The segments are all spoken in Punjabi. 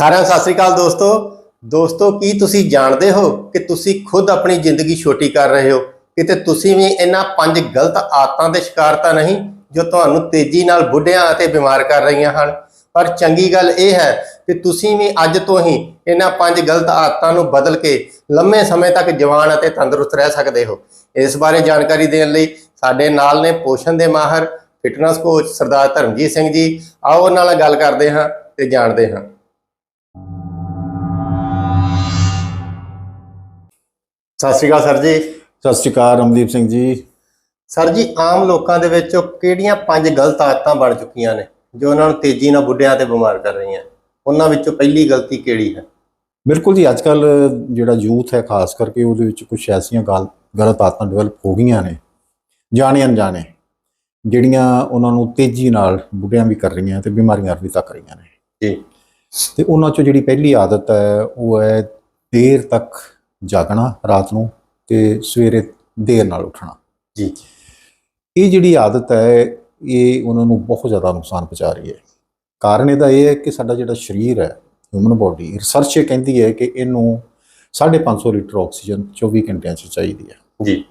ਸਾਰਿਆਂ ਨੂੰ ਸਤਿ ਸ੍ਰੀ ਅਕਾਲ ਦੋਸਤੋ। ਦੋਸਤੋ, ਕੀ ਤੁਸੀਂ ਜਾਣਦੇ ਹੋ ਕਿ ਤੁਸੀਂ ਖੁਦ ਆਪਣੀ ਜ਼ਿੰਦਗੀ ਛੋਟੀ ਕਰ ਰਹੇ ਹੋ? ਕਿਤੇ ਤੁਸੀਂ ਵੀ ਇਹਨਾਂ ਪੰਜ ਗਲਤ ਆਦਤਾਂ ਦੇ ਸ਼ਿਕਾਰ ਤਾਂ ਨਹੀਂ ਜੋ ਤੁਹਾਨੂੰ ਤੇਜ਼ੀ ਨਾਲ ਬੁੱਢਿਆਂ ਅਤੇ ਬਿਮਾਰ ਕਰ ਰਹੀਆਂ ਹਨ? ਪਰ ਚੰਗੀ ਗੱਲ ਇਹ ਹੈ ਕਿ ਤੁਸੀਂ ਵੀ ਅੱਜ ਤੋਂ ਹੀ ਇਹਨਾਂ ਪੰਜ ਗਲਤ ਆਦਤਾਂ ਨੂੰ ਬਦਲ ਕੇ ਲੰਮੇ ਸਮੇਂ ਤੱਕ ਜਵਾਨ ਅਤੇ ਤੰਦਰੁਸਤ ਰਹਿ ਸਕਦੇ ਹੋ। ਇਸ ਬਾਰੇ ਜਾਣਕਾਰੀ ਦੇਣ ਲਈ ਸਾਡੇ ਨਾਲ ਨੇ ਪੋਸ਼ਣ ਦੇ ਮਾਹਰ ਫਿਟਨੈਸ ਕੋਚ ਸਰਦਾਰ ਧਰਮਜੀਤ ਸਿੰਘ ਜੀ। ਆਓ ਉਹਨਾਂ ਨਾਲ ਗੱਲ ਕਰਦੇ ਹਾਂ ਤੇ ਜਾਣਦੇ ਹਾਂ। ਸਤਿ ਸ਼੍ਰੀ ਅਕਾਲ ਸਰ ਜੀ। ਸਤਿ ਸ਼੍ਰੀ ਅਕਾਲ ਰਮਦੀਪ ਸਿੰਘ ਜੀ। ਸਰ ਜੀ ਆਮ ਲੋਕਾਂ ਦੇ ਵਿੱਚ ਕਿਹੜੀਆਂ ਪੰਜ ਗਲਤ ਆਦਤਾਂ ਬਣ ਚੁੱਕੀਆਂ ਨੇ ਜੋ ਉਹਨਾਂ ਨੂੰ ਤੇਜ਼ੀ ਨਾਲ ਬੁੱਢਿਆਂ ਤੇ ਬਿਮਾਰ ਕਰ ਰਹੀਆਂ? ਉਹਨਾਂ ਵਿੱਚੋਂ ਪਹਿਲੀ ਗਲਤੀ ਕਿਹੜੀ ਹੈ? ਬਿਲਕੁਲ ਜੀ ਅੱਜ ਕੱਲ ਜਿਹੜਾ ਯੂਥ ਹੈ ਖਾਸ ਕਰਕੇ ਉਹਦੇ ਵਿੱਚ ਕੁਝ ਐਸੀਆਂ ਗਲ ਗਲਤ ਆਦਤਾਂ ਡਿਵੈਲਪ ਹੋ ਗਈਆਂ ਨੇ ਜਾਣੇ ਅਣਜਾਣੇ ਜਿਹੜੀਆਂ ਉਹਨਾਂ ਨੂੰ ਤੇਜ਼ੀ ਨਾਲ ਬੁੱਢਿਆਂ ਵੀ ਕਰ ਰਹੀਆਂ ਤੇ ਬਿਮਾਰੀਆਂ ਵੀ ਤੱਕ ਰਹੀਆਂ ਨੇ। ਜੀ। ਤੇ ਉਹਨਾਂ ਚੋਂ ਜਿਹੜੀ ਪਹਿਲੀ ਆਦਤ ਹੈ ਉਹ ਹੈ ਦੇਰ ਤੱਕ ਜਾਗਣਾ ਰਾਤ ਨੂੰ ਤੇ ਸਵੇਰੇ ਦੇਰ ਨਾਲ ਉੱਠਣਾ। ਜੀ। ਇਹ ਜਿਹੜੀ ਆਦਤ ਹੈ ਇਹ ਉਹਨਾਂ ਨੂੰ ਬਹੁਤ ਜ਼ਿਆਦਾ ਨੁਕਸਾਨ ਪਹੁੰਚਾ ਰਹੀ ਹੈ। ਕਾਰਨ ਇਹਦਾ ਇਹ ਹੈ ਕਿ ਸਾਡਾ ਜਿਹੜਾ ਸਰੀਰ ਹੈ ਹਿਊਮਨ ਬੋਡੀ ਰਿਸਰਚ ਇਹ ਕਹਿੰਦੀ ਹੈ ਕਿ ਇਹਨੂੰ 550 ਲੀਟਰ ਆਕਸੀਜਨ 24 ਘੰਟਿਆਂ 'ਚ ਚਾਹੀਦੀ ਹੈ। ਜੀ।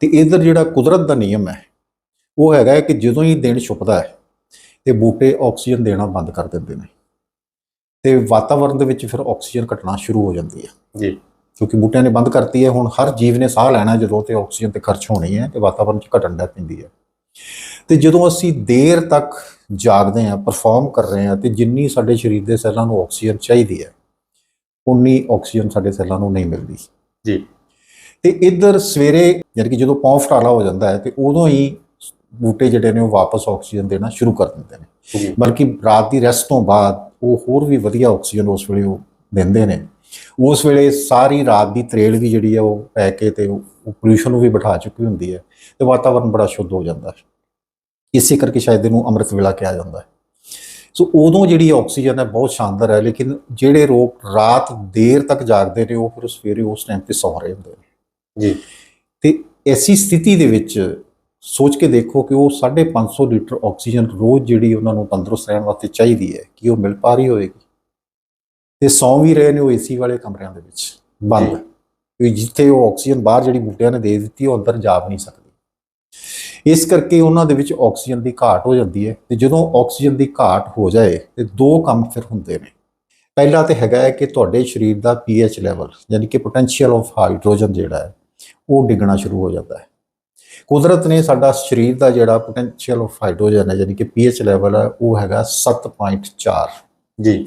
ਤੇ ਇਧਰ ਜਿਹੜਾ ਕੁਦਰਤ ਦਾ ਨਿਯਮ ਹੈ ਉਹ ਹੈਗਾ ਕਿ ਜਦੋਂ ਹੀ ਦਿਨ ਛੁਪਦਾ ਹੈ ਤੇ ਬੂਟੇ ਆਕਸੀਜਨ ਦੇਣਾ ਬੰਦ ਕਰ ਦਿੰਦੇ ਨੇ। ਤੇ ਵਾਤਾਵਰਣ ਦੇ ਵਿੱਚ ਫਿਰ ਆਕਸੀਜਨ ਘਟਣਾ ਸ਼ੁਰੂ ਹੋ ਜਾਂਦੀ ਹੈ। ਜੀ। ਕਿਉਂਕਿ ਬੂਟਿਆਂ ਨੇ ਬੰਦ ਕਰਤੀ ਹੈ ਹੁਣ ਹਰ ਜੀਵ ਨੇ ਸਾਹ ਲੈਣਾ ਜਦੋਂ ਤੇ ਆਕਸੀਜਨ ਤੇ ਖਰਚ ਹੋਣੀ ਹੈ ਤੇ ਵਾਤਾਵਰਣ 'ਚ ਘਟਣ ਲੱਗ ਪੈਂਦੀ ਹੈ। ਤੇ ਜਦੋਂ ਅਸੀਂ ਦੇਰ ਤੱਕ ਜਾਗਦੇ ਹਾਂ ਪਰਫਾਰਮ ਕਰ ਰਹੇ ਹਾਂ ਤੇ ਜਿੰਨੀ ਸਾਡੇ ਸਰੀਰ ਦੇ ਸੈੱਲਾਂ ਨੂੰ ਆਕਸੀਜਨ ਚਾਹੀਦੀ ਹੈ ਉਨੀ ਆਕਸੀਜਨ ਸਾਡੇ ਸੈੱਲਾਂ ਨੂੰ ਨਹੀਂ ਮਿਲਦੀ। ਜੀ। ਤੇ ਇੱਧਰ ਸਵੇਰੇ ਯਾਨੀ ਕਿ ਜਦੋਂ ਪੌਂ ਫਟਾਲਾ ਹੋ ਜਾਂਦਾ ਹੈ ਤੇ ਉਦੋਂ ਹੀ ਬੂਟੇ ਜਿਹੜੇ ਨੇ ਉਹ ਵਾਪਸ ਆਕਸੀਜਨ ਦੇਣਾ ਸ਼ੁਰੂ ਕਰ ਦਿੰਦੇ ਨੇ। ਬਲਕਿ ਰਾਤ ਦੀ ਰੈਸਟ ਤੋਂ ਬਾਅਦ ਉਹ ਹੋਰ ਵੀ ਵਧੀਆ ਆਕਸੀਜਨ ਉਸ ਵੇਲੇ ਉਹ ਦਿੰਦੇ ਨੇ। ਉਸ ਵੇਲੇ ਸਾਰੀ ਰਾਤ ਦੀ ਤਰੇਲ ਵੀ ਜਿਹੜੀ ਹੈ ਉਹ ਪੈ ਕੇ ਤੇ ਉਹ ਪੋਲੂਸ਼ਨ ਨੂੰ ਵੀ ਬਿਠਾ ਚੁੱਕੀ ਹੁੰਦੀ ਹੈ ਤੇ ਵਾਤਾਵਰਨ ਬੜਾ ਸ਼ੁੱਧ ਹੋ ਜਾਂਦਾ ਹੈ। ਇਸੇ ਕਰਕੇ ਸ਼ਾਇਦ ਇਹਨੂੰ ਅੰਮ੍ਰਿਤ ਵੇਲਾ ਕਿਹਾ ਜਾਂਦਾ ਹੈ। ਸੋ ਉਦੋਂ ਜਿਹੜੀ ਆਕਸੀਜਨ ਹੈ ਬਹੁਤ ਸ਼ਾਨਦਾਰ ਹੈ ਲੇਕਿਨ ਜਿਹੜੇ ਲੋਕ ਰਾਤ ਦੇਰ ਤੱਕ ਜਾਗਦੇ ਨੇ ਉਹ ਫਿਰ ਸਵੇਰੇ ਉਸ ਟਾਈਮ ਤੇ ਸੌਂ ਰਹੇ ਹੁੰਦੇ ਨੇ। ਜੀ। ਤੇ ਐਸੀ ਸਥਿਤੀ ਦੇ ਵਿੱਚ ਸੋਚ ਕੇ ਦੇਖੋ ਕਿ ਉਹ 550 ਲੀਟਰ ਆਕਸੀਜਨ ਰੋਜ਼ ਜਿਹੜੀ ਉਹਨਾਂ ਨੂੰ ਤੰਦਰੁਸਤ ਰਹਿਣ ਵਾਸਤੇ ਚਾਹੀਦੀ ਹੈ ਕਿ ਉਹ ਮਿਲ ਪਾ ਰਹੀ ਹੋਵੇਗੀ ਤੇ ਸੌਂ ਵੀ ਰਹੇ ਨੇ ਉਹ ਏਸੀ ਵਾਲੇ ਕਮਰਿਆਂ ਦੇ ਵਿੱਚ ਬੰਦ। ਕਿ ਜਿੱਥੇ ਉਹ ਆਕਸੀਜਨ ਬਾਹਰ ਜਿਹੜੀ ਬੂਟਿਆਂ ਨੇ ਦੇ ਦਿੱਤੀ ਉਹ ਅੰਦਰ ਜਾ ਨਹੀਂ ਸਕਦੀ। ਇਸ ਕਰਕੇ ਉਹਨਾਂ ਦੇ ਵਿੱਚ ਆਕਸੀਜਨ ਦੀ ਘਾਟ ਹੋ ਜਾਂਦੀ ਹੈ ਤੇ ਜਦੋਂ ਆਕਸੀਜਨ ਦੀ ਘਾਟ ਹੋ ਜਾਏ ਤੇ ਦੋ ਕੰਮ ਫਿਰ ਹੁੰਦੇ ਨੇ। ਪਹਿਲਾ ਤੇ ਹੈਗਾ ਹੈ ਕਿ ਤੁਹਾਡੇ ਸਰੀਰ ਦਾ ਪੀਐਚ ਲੈਵਲ ਯਾਨੀ ਕਿ ਪੋਟੈਂਸ਼ੀਅਲ ਆਫ ਹਾਈਡਰੋਜਨ ਜਿਹੜਾ ਹੈ ਉਹ ਡਿੱਗਣਾ ਸ਼ੁਰੂ ਹੋ ਜਾਂਦਾ ਹੈ। ਕੁਦਰਤ ਨੇ ਸਾਡਾ ਸਰੀਰ ਦਾ ਜਿਹੜਾ ਪੋਟੈਂਸ਼ੀਅਲ ਆਫ ਹਾਈਡਰੋਜਨ ਹੈ ਯਾਨੀ ਕਿ ਪੀਐਚ ਲੈਵਲ ਹੈ ਉਹ ਹੈਗਾ 7.4 ਜੀ।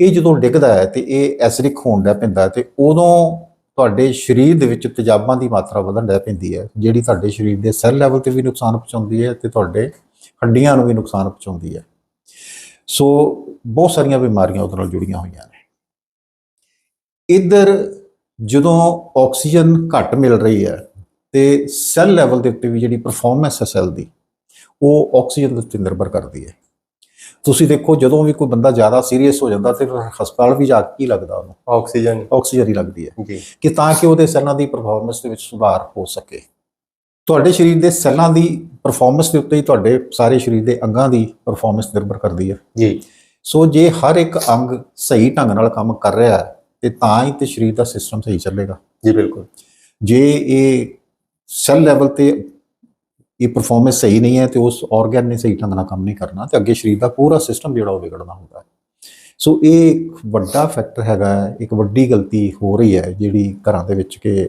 ਇਹ ਜਦੋਂ ਡਿੱਗਦਾ ਹੈ ਤੇ ਇਹ ਐਸਿਡਿਕ ਹੋਣ ਦਾ ਪੈਂਦਾ ਤੇ ਉਦੋਂ ਤੁਹਾਡੇ ਸਰੀਰ ਦੇ ਵਿੱਚ ਤੇਜ਼ਾਬਾਂ ਦੀ ਮਾਤਰਾ ਵਧਣ ਲੱਗ ਪੈਂਦੀ ਹੈ ਜਿਹੜੀ ਤੁਹਾਡੇ ਸਰੀਰ ਦੇ ਸੈੱਲ ਲੈਵਲ ਤੇ ਵੀ ਨੁਕਸਾਨ ਪਹੁੰਚਾਉਂਦੀ ਹੈ ਤੇ ਤੁਹਾਡੇ ਹੱਡੀਆਂ ਨੂੰ ਵੀ ਨੁਕਸਾਨ ਪਹੁੰਚਾਉਂਦੀ ਹੈ। ਸੋ ਬਹੁਤ ਸਾਰੀਆਂ ਬਿਮਾਰੀਆਂ ਉਹਦੇ ਨਾਲ ਜੁੜੀਆਂ ਹੋਈਆਂ ਨੇ। ਇੱਧਰ ਜਦੋਂ ਆਕਸੀਜਨ ਘੱਟ ਮਿਲ ਰਹੀ ਹੈ ਤੇ ਸੈੱਲ ਲੈਵਲ ਦੇ ਉੱਤੇ ਵੀ ਜਿਹੜੀ ਪਰਫਾਰਮੈਂਸ ਹੈ ਸੈੱਲ ਦੀ ਉਹ ਆਕਸੀਜਨ ਦੇ ਉੱਤੇ ਨਿਰਭਰ ਕਰਦੀ ਹੈ। ਤੁਸੀਂ ਦੇਖੋ ਜਦੋਂ ਵੀ ਕੋਈ ਬੰਦਾ ਜ਼ਿਆਦਾ ਸੀਰੀਅਸ ਹੋ ਜਾਂਦਾ ਤੇ ਫਿਰ ਹਸਪਤਾਲ ਵੀ ਜਾ ਕੇ ਹੀ ਲੱਗਦਾ ਉਹਨੂੰ? ਆਕਸੀਜਨ ਆਕਸੀਜਨ ਹੀ ਲੱਗਦੀ ਹੈ। ਜੀ। ਕਿ ਤਾਂ ਕਿ ਉਹਦੇ ਸੈੱਲਾਂ ਦੀ ਪਰਫਾਰਮੈਂਸ ਦੇ ਵਿੱਚ ਸੁਧਾਰ ਹੋ ਸਕੇ। ਤੁਹਾਡੇ ਸਰੀਰ ਦੇ ਸੈੱਲਾਂ ਦੀ ਪਰਫਾਰਮੈਂਸ ਦੇ ਉੱਤੇ ਹੀ ਤੁਹਾਡੇ ਸਾਰੇ ਸਰੀਰ ਦੇ ਅੰਗਾਂ ਦੀ ਪਰਫਾਰਮੈਂਸ ਨਿਰਭਰ ਕਰਦੀ ਹੈ। ਜੀ। ਸੋ ਜੇ ਹਰ ਇੱਕ ਅੰਗ ਸਹੀ ਢੰਗ ਨਾਲ ਕੰਮ ਕਰ ਰਿਹਾ ਹੈ ਤੇ ਤਾਂ ਹੀ ਤੇ ਸਰੀਰ ਦਾ ਸਿਸਟਮ ਸਹੀ ਚੱਲੇਗਾ। ਜੀ ਬਿਲਕੁਲ। ਜੇ ਇਹ ਸੈੱਲ ਲੈਵਲ ਤੇ ਇਹ ਪਰਫਾਰਮੈਂਸ ਸਹੀ ਨਹੀਂ ਹੈ ਤੇ ਉਸ ਆਰਗਨ ਨੇ ਸਹੀ ਢੰਗ ਨਾਲ ਕੰਮ ਨਹੀਂ ਕਰਨਾ ਤੇ ਅੱਗੇ ਸਰੀਰ ਦਾ ਪੂਰਾ ਸਿਸਟਮ ਜਿਹੜਾ ਉਹ ਵਿਗੜਨਾ ਹੁੰਦਾ ਹੈ। ਸੋ ਇਹ ਇੱਕ ਵੱਡਾ ਫੈਕਟਰ ਹੈਗਾ ਹੈ, ਇੱਕ ਵੱਡੀ ਗਲਤੀ ਹੋ ਰਹੀ ਹੈ ਜਿਹੜੀ ਘਰਾਂ ਦੇ ਵਿੱਚ ਕਿ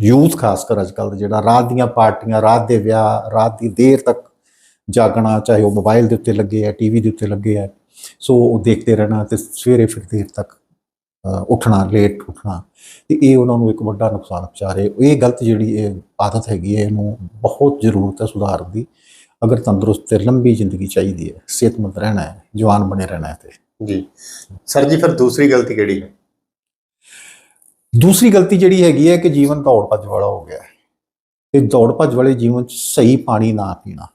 ਯੂਥ ਖਾਸ ਕਰ ਅੱਜਕੱਲ ਜਿਹੜਾ ਰਾਤ ਦੀਆਂ ਪਾਰਟੀਆਂ ਰਾਤ ਦੇ ਵਿਆਹ ਰਾਤ ਦੀ ਦੇਰ ਤੱਕ ਜਾਗਣਾ ਚਾਹੇ ਉਹ ਮੋਬਾਈਲ ਦੇ ਉੱਤੇ ਲੱਗੇ ਆ ਟੀਵੀ ਦੇ ਉੱਤੇ ਲੱਗੇ ਆ ਸੋ ਉਹ ਦੇਖਦੇ ਰਹਿਣਾ ਤੇ ਸਵੇਰੇ ਫਿਰ ਦੇਰ ਤੱਕ ਉੱਠਣਾ ਲੇਟ ਉੱਠਣਾ ਤੇ ਇਹ ਉਹਨਾਂ ਨੂੰ ਇੱਕ ਵੱਡਾ ਨੁਕਸਾਨ ਪਹੁੰਚਾ ਰਹੇ। ਇਹ ਗਲਤ ਜਿਹੜੀ ਇਹ ਆਦਤ ਹੈਗੀ ਹੈ ਇਹਨੂੰ ਬਹੁਤ ਜ਼ਰੂਰਤ ਹੈ ਸੁਧਾਰਨ ਦੀ। ਅਗਰ ਤੰਦਰੁਸਤ ਤੇ ਲੰਬੀ ਜ਼ਿੰਦਗੀ ਚਾਹੀਦੀ ਹੈ ਸਿਹਤਮੰਦ ਰਹਿਣਾ ਹੈ ਜਵਾਨ ਬਣੇ ਰਹਿਣਾ ਹੈ ਤੇ। ਜੀ। ਸਰ ਜੀ ਫਿਰ ਦੂਸਰੀ ਗਲਤੀ ਕਿਹੜੀ ਹੈ? ਦੂਸਰੀ ਗਲਤੀ ਜਿਹੜੀ ਹੈਗੀ ਹੈ ਕਿ ਜੀਵਨ ਦੌੜ ਭੱਜ ਵਾਲਾ ਹੋ ਗਿਆ ਹੈ। ਤੇ ਦੌੜ ਭੱਜ ਵਾਲੇ ਜੀਵਨ 'ਚ ਸਹੀ ਪਾਣੀ ਨਾ ਪੀਣਾ।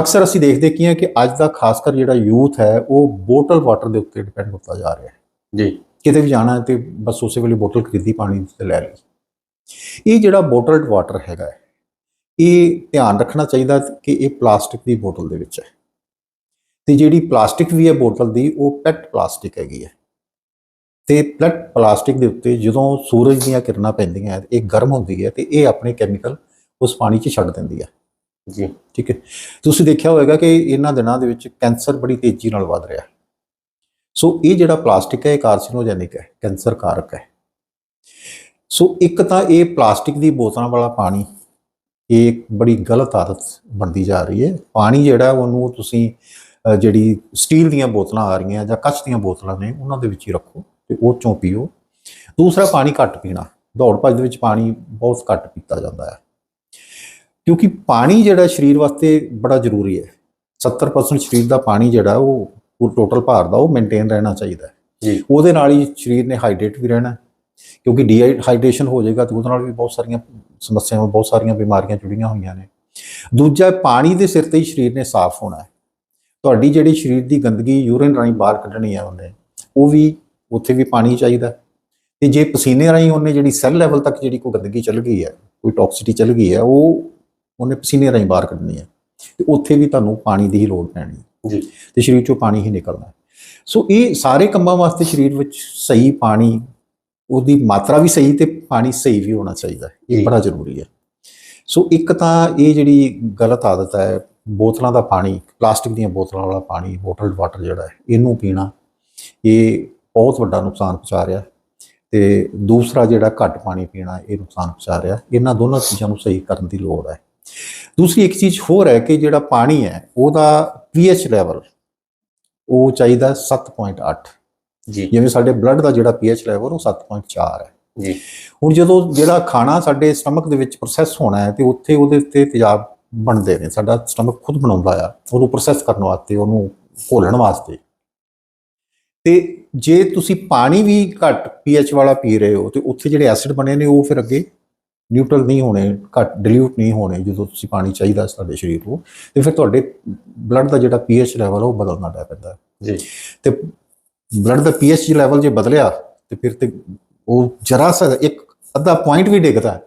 ਅਕਸਰ ਅਸੀਂ ਦੇਖਦੇ ਕੀ ਹਾਂ ਕਿ ਅੱਜ ਦਾ ਖਾਸ ਕਰ ਜਿਹੜਾ ਯੂਥ ਹੈ ਉਹ ਬੋਟਲ ਵਾਟਰ ਦੇ ਉੱਤੇ ਡਿਪੈਂਡ ਹੁੰਦਾ ਜਾ ਰਿਹਾ ਹੈ। ਜੀ। ਕਿਤੇ ਵੀ ਜਾਣਾ ਤੇ ਬਸ ਉਸੇ ਵੇਲੇ ਬੋਤਲ ਖਰੀਦੀ ਪਾਣੀ ਤੇ ਲੈ ਲਈ। ਇਹ ਜਿਹੜਾ ਬੋਟਲਡ ਵਾਟਰ ਹੈਗਾ ਇਹ ਧਿਆਨ ਰੱਖਣਾ ਚਾਹੀਦਾ ਕਿ ਇਹ ਪਲਾਸਟਿਕ ਦੀ ਬੋਤਲ ਦੇ ਵਿੱਚ ਹੈ। ਤੇ ਜਿਹੜੀ ਪਲਾਸਟਿਕ ਵੀ ਹੈ ਬੋਤਲ ਦੀ ਉਹ ਪੈਟ ਪਲਾਸਟਿਕ ਹੈਗੀ ਹੈ। ਤੇ ਪੈਟ ਪਲਾਸਟਿਕ ਦੇ ਉੱਤੇ ਜਦੋਂ ਸੂਰਜ ਦੀਆਂ ਕਿਰਨਾਂ ਪੈਂਦੀਆਂ ਇਹ ਗਰਮ ਹੁੰਦੀ ਹੈ ਤੇ ਇਹ ਆਪਣੇ ਕੈਮੀਕਲ ਉਸ ਪਾਣੀ 'ਚ ਛੱਡ ਦਿੰਦੀ ਹੈ। ਜੀ। ਠੀਕ ਹੈ। ਤੁਸੀਂ ਦੇਖਿਆ ਹੋਵੇਗਾ ਕਿ ਇਹਨਾਂ ਦਿਨਾਂ ਦੇ ਵਿੱਚ ਕੈਂਸਰ ਬੜੀ ਤੇਜ਼ੀ ਨਾਲ ਵੱਧ ਰਿਹਾ ਹੈ। ਸੋ ਇਹ ਜਿਹੜਾ ਪਲਾਸਟਿਕ ਹੈ, ਇਹ ਕਾਰਸੀਨੋਜੈਨਿਕ ਹੈ ਕੈਂਸਰ ਕਾਰਕ ਹੈ। ਸੋ ਇੱਕ ਤਾਂ ਇਹ ਪਲਾਸਟਿਕ ਦੀ ਬੋਤਲਾਂ ਵਾਲਾ ਪਾਣੀ, ਇਹ ਇੱਕ ਬੜੀ ਗਲਤ ਆਦਤ ਬਣਦੀ ਜਾ ਰਹੀ ਹੈ। ਪਾਣੀ ਜਿਹੜਾ ਉਹਨੂੰ ਤੁਸੀਂ ਜਿਹੜੀ ਸਟੀਲ ਦੀਆਂ ਬੋਤਲਾਂ ਆ ਰਹੀਆਂ ਜਾਂ ਕੱਚ ਦੀਆਂ ਬੋਤਲਾਂ ਨੇ, ਉਹਨਾਂ ਦੇ ਵਿੱਚ ਹੀ ਰੱਖੋ ਤੇ ਉਹ ਚੋਂ ਪੀਓ। ਦੂਸਰਾ, ਪਾਣੀ ਘੱਟ ਪੀਣਾ। ਦੌੜ ਭੱਜ ਦੇ ਵਿੱਚ ਪਾਣੀ ਬਹੁਤ ਘੱਟ ਪੀਤਾ ਜਾਂਦਾ ਹੈ। ਕਿਉਂਕਿ ਪਾਣੀ ਜਿਹੜਾ ਸਰੀਰ ਵਾਸਤੇ ਬੜਾ ਜ਼ਰੂਰੀ ਹੈ। 70% ਸਰੀਰ ਦਾ ਪਾਣੀ ਜਿਹੜਾ ਉਹ ਟੋਟਲ ਭਾਰ ਦਾ ਉਹ ਮੇਨਟੇਨ ਰਹਿਣਾ ਚਾਹੀਦਾ ਹੈ। ਜੀ। ਉਹਦੇ ਨਾਲ ਹੀ ਸਰੀਰ ਨੇ ਹਾਈਡਰੇਟ ਵੀ ਰਹਿਣਾ। ਕਿਉਂਕਿ ਡੀਹਾਈਡਰੇਸ਼ਨ ਹੋ ਜਾਏਗਾ ਤੇ ਉਹਦੇ ਨਾਲ ਵੀ ਬਹੁਤ ਸਾਰੀਆਂ ਸਮੱਸਿਆਵਾਂ ਬਹੁਤ ਸਾਰੀਆਂ ਬਿਮਾਰੀਆਂ ਜੁੜੀਆਂ ਹੋਈਆਂ ਨੇ। ਦੂਜਾ ਪਾਣੀ ਦੇ ਸਿਰ ਤੇ ਹੀ ਸਰੀਰ ਨੇ ਸਾਫ਼ ਹੋਣਾ ਹੈ। ਤੁਹਾਡੀ ਜਿਹੜੀ ਸਰੀਰ ਦੀ ਗੰਦਗੀ ਯੂਰਿਨ ਰਾਹੀਂ ਬਾਹਰ ਕੱਢਣੀ ਹੈ ਉਹਨੇ ਉਹ ਵੀ ਉੱਥੇ ਵੀ ਪਾਣੀ ਚਾਹੀਦਾ। ਤੇ ਜੇ ਪਸੀਨੇ ਰਾਹੀਂ ਉਹਨੇ ਜਿਹੜੀ ਸੈੱਲ ਲੈਵਲ ਤੱਕ ਜਿਹੜੀ ਕੋਈ ਗੰਦਗੀ ਚੱਲ ਗਈ ਹੈ ਕੋਈ ਟੌਕਸਿਟੀ ਚੱਲ ਗਈ ਹੈ ਉਹ ਉਹਨੇ ਪਸੀਨੇ ਰਾਹੀਂ ਬਾਹਰ ਕੱਢਣੀ ਹੈ। ਤੇ ਉੱਥੇ ਵੀ ਤੁਹਾਨੂੰ ਪਾਣੀ ਦੀ ਹੀ ਲੋੜ ਪੈਣੀ ਹੈ। ਜੀ। ਤੇ ਸਰੀਰ ਚੋਂ ਪਾਣੀ ਹੀ ਨਿਕਲਣਾ ਹੈ। ਸੋ ਇਹ ਸਾਰੇ ਕੰਮਾਂ ਵਾਸਤੇ ਸਰੀਰ ਵਿੱਚ ਸਹੀ ਪਾਣੀ ਉਹਦੀ ਮਾਤਰਾ ਵੀ ਸਹੀ ਤੇ ਪਾਣੀ ਸਹੀ ਵੀ ਹੋਣਾ ਚਾਹੀਦਾ। ਇਹ ਬੜਾ ਜ਼ਰੂਰੀ ਹੈ। ਸੋ ਇੱਕ ਤਾਂ ਇਹ ਜਿਹੜੀ ਗਲਤ ਆਦਤ ਹੈ ਬੋਤਲਾਂ ਦਾ ਪਾਣੀ ਪਲਾਸਟਿਕ ਦੀਆਂ ਬੋਤਲਾਂ ਵਾਲਾ ਪਾਣੀ ਬੋਟਲਡ ਵਾਟਰ ਜਿਹੜਾ ਹੈ ਇਹਨੂੰ ਪੀਣਾ ਇਹ ਬਹੁਤ ਵੱਡਾ ਨੁਕਸਾਨ ਪਹੁੰਚਾ ਰਿਹਾ। ਤੇ ਦੂਸਰਾ ਜਿਹੜਾ ਘੱਟ ਪਾਣੀ ਪੀਣਾ ਇਹ ਨੁਕਸਾਨ ਪਹੁੰਚਾ ਰਿਹਾ ਇਹਨਾਂ ਦੋਨਾਂ ਚੀਜ਼ਾਂ ਨੂੰ ਸਹੀ ਕਰਨ ਦੀ ਲੋੜ ਹੈ। ਦੂਸਰੀ ਇੱਕ ਚੀਜ਼ ਹੋਰ ਹੈ ਕਿ ਜਿਹੜਾ ਪਾਣੀ ਹੈ ਉਹਦਾ pH ਲੈਵਲ ਉਹ ਚਾਹੀਦਾ 7.8 ਜੀ। ਜਿਵੇਂ ਸਾਡੇ ਬਲੱਡ ਦਾ ਜਿਹੜਾ pH ਲੈਵਲ ਉਹ 7.4 ਹੈ। ਜੀ। ਹੁਣ ਜਦੋਂ ਜਿਹੜਾ ਖਾਣਾ ਸਾਡੇ ਸਟਮਕ ਦੇ ਵਿੱਚ ਪ੍ਰੋਸੈਸ ਹੋਣਾ ਹੈ ਤੇ ਉੱਥੇ ਉਹਦੇ ਉੱਤੇ ਤੇਜ਼ਾਬ ਬਣਦੇ ਨੇ। ਸਾਡਾ ਸਟਮਕ ਖੁਦ ਬਣਾਉਂਦਾ ਆ ਉਹਨੂੰ ਪ੍ਰੋਸੈਸ ਕਰਨ ਵਾਸਤੇ ਉਹਨੂੰ ਘੋਲਣ ਵਾਸਤੇ। ਤੇ ਜੇ ਤੁਸੀਂ ਪਾਣੀ ਵੀ ਘੱਟ pH ਵਾਲਾ ਪੀ ਰਹੇ ਹੋ ਤੇ ਉੱਥੇ ਜਿਹੜੇ ਐਸਿਡ ਬਣੇ ਨੇ ਉਹ ਫਿਰ ਅੱਗੇ ਨਿਊਟਰਲ ਨਹੀਂ ਹੋਣੇ ਘੱਟ ਡਿਲੂਟ ਨਹੀਂ ਹੋਣੇ ਜਦੋਂ ਤੁਸੀਂ ਪਾਣੀ ਚਾਹੀਦਾ ਸਾਡੇ ਸਰੀਰ ਨੂੰ ਤੇ ਫਿਰ ਤੁਹਾਡੇ ਬਲੱਡ ਦਾ ਜਿਹੜਾ pH ਲੈਵਲ ਉਹ ਬਦਲਣਾ ਲੱਗ ਪੈਂਦਾ ਜੀ। ਤੇ ਬਲੱਡ ਦਾ pH ਲੈਵਲ ਜੇ ਬਦਲਿਆ ਤੇ ਫਿਰ ਤੇ ਉਹ ਜਰਾ ਸਾ ਇੱਕ ਅੱਧਾ ਪੁਆਇੰਟ ਵੀ ਡਿੱਗਦਾ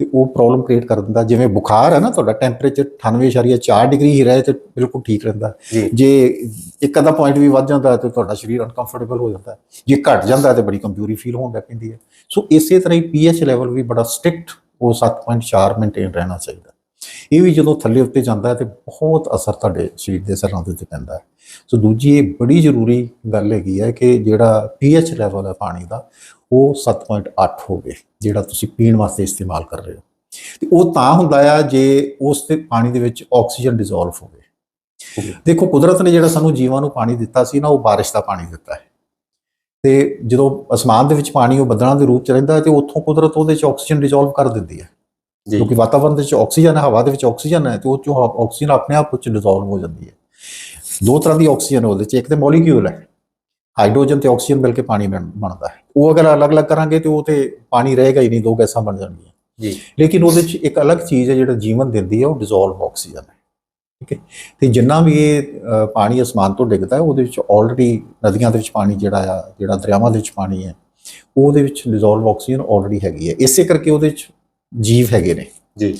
ਤੇ ਉਹ ਪ੍ਰੋਬਲਮ ਕ੍ਰੀਏਟ ਕਰ ਦਿੰਦਾ। ਜਿਵੇਂ ਬੁਖਾਰ ਹੈ ਨਾ ਤੁਹਾਡਾ ਟੈਂਪਰੇਚਰ 98.4 ਡਿਗਰੀ ਹੀ ਰਹੇ ਤੇ ਬਿਲਕੁਲ ਠੀਕ ਰਹਿੰਦਾ। ਜੀ। ਇੱਕ ਅੱਧਾ ਪੁਆਇੰਟ ਵੀ ਵੱਧ ਜਾਂਦਾ ਤੇ ਤੁਹਾਡਾ ਸਰੀਰ ਅਨਕੰਫਰਟੇਬਲ ਹੋ ਜਾਂਦਾ। ਜੇ ਘਟ ਜਾਂਦਾ ਤੇ ਬੜੀ ਕਮਜ਼ੋਰੀ ਫੀਲ ਹੋਣ ਲੱਗ ਪੈਂਦੀ ਹੈ। ਸੋ ਇਸੇ ਤਰ੍ਹਾਂ ਹੀ pH ਲੈਵਲ ਵੀ ਬੜਾ ਸਟ੍ਰਿਕਟ ਉਹ 7.4 ਮੇਨਟੇਨ ਰਹਿਣਾ ਚਾਹੀਦਾ। ਇਹ ਵੀ ਜਦੋਂ ਥੱਲੇ ਉੱਤੇ ਜਾਂਦਾ ਹੈ ਤੇ ਬਹੁਤ ਅਸਰ ਤੁਹਾਡੇ ਸਰੀਰ ਦੇ ਸਰਾਂ ਦੇ ਉੱਤੇ ਪੈਂਦਾ ਹੈ। ਸੋ ਦੂਜੀ ਇਹ ਬੜੀ ਜ਼ਰੂਰੀ ਗੱਲ ਹੈਗੀ ਹੈ ਕਿ ਜਿਹੜਾ pH ਲੈਵਲ ਹੈ ਪਾਣੀ ਦਾ ਉਹ 7.8 ਹੋਵੇ ਜਿਹੜਾ ਤੁਸੀਂ ਪੀਣ ਵਾਸਤੇ ਇਸਤੇਮਾਲ ਕਰ ਰਹੇ ਹੋ। ਤੇ ਉਹ ਤਾਂ ਹੁੰਦਾ ਆ ਜੇ ਉਸ ਤੇ ਪਾਣੀ ਦੇ ਵਿੱਚ ਆਕਸੀਜਨ ਡਿਸੋਲਵ ਹੋਵੇ। ਦੇਖੋ ਕੁਦਰਤ ਨੇ ਜਿਹੜਾ ਸਾਨੂੰ ਜੀਵਾਂ ਨੂੰ ਪਾਣੀ ਦਿੱਤਾ ਸੀ ਨਾ ਉਹ ਬਾਰਿਸ਼ ਦਾ ਪਾਣੀ ਦਿੱਤਾ ਹੈ। ਤੇ ਜਦੋਂ ਅਸਮਾਨ ਦੇ ਵਿੱਚ ਪਾਣੀ ਉਹ ਬੱਦਲਾਂ ਦੇ ਰੂਪ ਚ ਰਹਿੰਦਾ ਹੈ ਤੇ ਉੱਥੋਂ ਕੁਦਰਤ ਉਹਦੇ ਚ ਆਕਸੀਜਨ ਡਿਸੋਲਵ ਕਰ ਦਿੰਦੀ ਹੈ। ਕਿਉਂਕਿ ਵਾਤਾਵਰਣ ਦੇ ਵਿੱਚ ਆਕਸੀਜਨ ਹੈ ਹਵਾ ਦੇ ਵਿੱਚ ਆਕਸੀਜਨ ਹੈ ਤੇ ਉਹ ਚੋਂ ਆਕਸੀਜਨ ਆਪਣੇ ਆਪ ਵਿੱਚ ਡਿਸੋਲਵ ਹੋ ਜਾਂਦੀ ਹੈ। ਦੋ ਤਰ੍ਹਾਂ ਦੀ ਆਕਸੀਜਨ ਉਹਦੇ ਚ ਇੱਕ ਤੇ ਮੋਲੀਕਿਊਲ ਹੈ ਹਾਈਡਰੋਜਨ ਤੇ ਆਕਸੀਜਨ ਮਿਲ ਕੇ ਪਾਣੀ ਬਣ- ਬਣਦਾ ਹੈ। ਉਹ ਅਗਰ ਅਲੱਗ-ਅਲੱਗ ਕਰਾਂਗੇ ਤੇ ਉਹ ਤੇ ਪਾਣੀ ਰਹੇਗਾ ਹੀ ਨਹੀਂ ਦੋ ਗੈਸਾਂ ਬਣ ਜਾਣਗੀਆਂ। ਜੀ। ਲੇਕਿਨ ਉਹਦੇ ਚ ਇੱਕ ਅਲੱਗ ਚੀਜ਼ ਹੈ ਜਿਹੜਾ ਜੀਵਨ ਦਿੰਦੀ ਹੈ ਉਹ ਡਿਸੋਲਵ ਆਕਸੀਜਨ ਹੈ। ਠੀਕ ਹੈ? ਤੇ ਜਿੰਨਾ ਵੀ ਇਹ ਪਾਣੀ ਅਸਮਾਨ ਤੋਂ ਡਿੱਗਦਾ ਹੈ ਉਹਦੇ ਵਿੱਚ ਆਲਰੇਡੀ ਨਦੀਆਂ ਦੇ ਵਿੱਚ ਪਾਣੀ ਜਿਹੜਾ ਆ ਜਿਹੜਾ ਦਰਿਆਵਾਂ ਦੇ ਵਿੱਚ ਪਾਣੀ ਹੈ ਉਹਦੇ ਵਿੱਚ ਡਿਸੋਲਵ ਆਕਸੀਜਨ ਆਲਰੇਡੀ ਹੈਗੀ ਹੈ। ਇਸੇ ਕਰਕੇ ਉਹਦੇ ਵਿੱਚ ਜੀਵ ਹੈਗੇ ਨੇ। ਜੀ।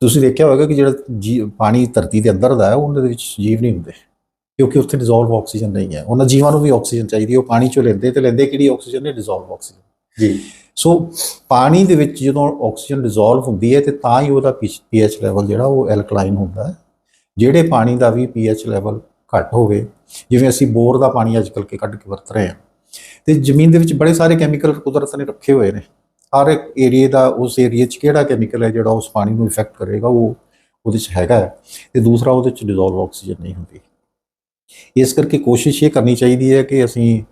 ਤੁਸੀਂ ਦੇਖਿਆ ਹੋਵੇਗਾ ਕਿ ਜਿਹੜਾ ਪਾਣੀ ਧਰਤੀ ਦੇ ਅੰਦਰ ਦਾ ਹੈ ਉਹਦੇ ਵਿੱਚ ਜੀਵ ਨਹੀਂ ਹੁੰਦੇ। ਕਿਉਂਕਿ ਉੱਥੇ ਡਿਸੋਲਵ ਆਕਸੀਜਨ ਨਹੀਂ ਹੈ। ਉਹਨਾਂ ਜੀਵਾਂ ਨੂੰ ਵੀ ਆਕਸੀਜਨ ਚਾਹੀਦੀ ਹੈ। ਉਹ ਪਾਣੀ ਚੋਂ ਲੈਂਦੇ ਤੇ ਲੈਂਦੇ ਕਿਹੜੀ ਆਕਸੀਜਨ ਨੇ? ਡਿਸੋਲਵ ਆਕਸੀਜਨ ਜੀ। ਸੋ ਪਾਣੀ ਦੇ ਵਿੱਚ ਜਦੋਂ ਆਕਸੀਜਨ ਡਿਸੋਲਵ ਹੁੰਦੀ ਹੈ ਤੇ ਤਾਂ ਹੀ ਉਹਦਾ pH ਲੈਵਲ ਜਿਹੜਾ ਉਹ ਐਲਕਲਾਈਨ ਹੁੰਦਾ ਹੈ। ਜਿਹੜੇ ਪਾਣੀ ਦਾ ਵੀ pH ਲੈਵਲ ਘੱਟ ਹੋਵੇ ਜਿਵੇਂ ਅਸੀਂ ਬੋਰ ਦਾ ਪਾਣੀ ਅੱਜਕੱਲ ਕੇ ਕੱਢ ਕੇ ਵਰਤ ਰਹੇ ਹਾਂ। ਤੇ ਜ਼ਮੀਨ ਦੇ ਵਿੱਚ ਬੜੇ ਸਾਰੇ ਕੈਮੀਕਲ ਕੁਦਰਤ ਨੇ ਰੱਖੇ ਹੋਏ ਨੇ। ਹਰ ਇੱਕ ਏਰੀਆ ਦਾ ਉਸ ਏਰੀਆ 'ਚ ਕਿਹੜਾ ਕੈਮੀਕਲ ਹੈ ਜਿਹੜਾ ਉਸ ਪਾਣੀ ਨੂੰ ਇਫੈਕਟ ਕਰੇਗਾ ਉਹ ਉਹਦੇ 'ਚ ਹੈਗਾ ਹੈ। ਤੇ ਦੂਸਰਾ ਉਹਦੇ 'ਚ ਡਿਸੋਲਵ ਆਕਸੀਜਨ ਨਹੀਂ ਹੁੰਦੀ। ਇਸ ਕਰਕੇ ਕੋਸ਼ਿਸ਼ ਇਹ ਕਰਨੀ ਚਾਹੀਦੀ ਹੈ ਕਿ ਅਸੀਂ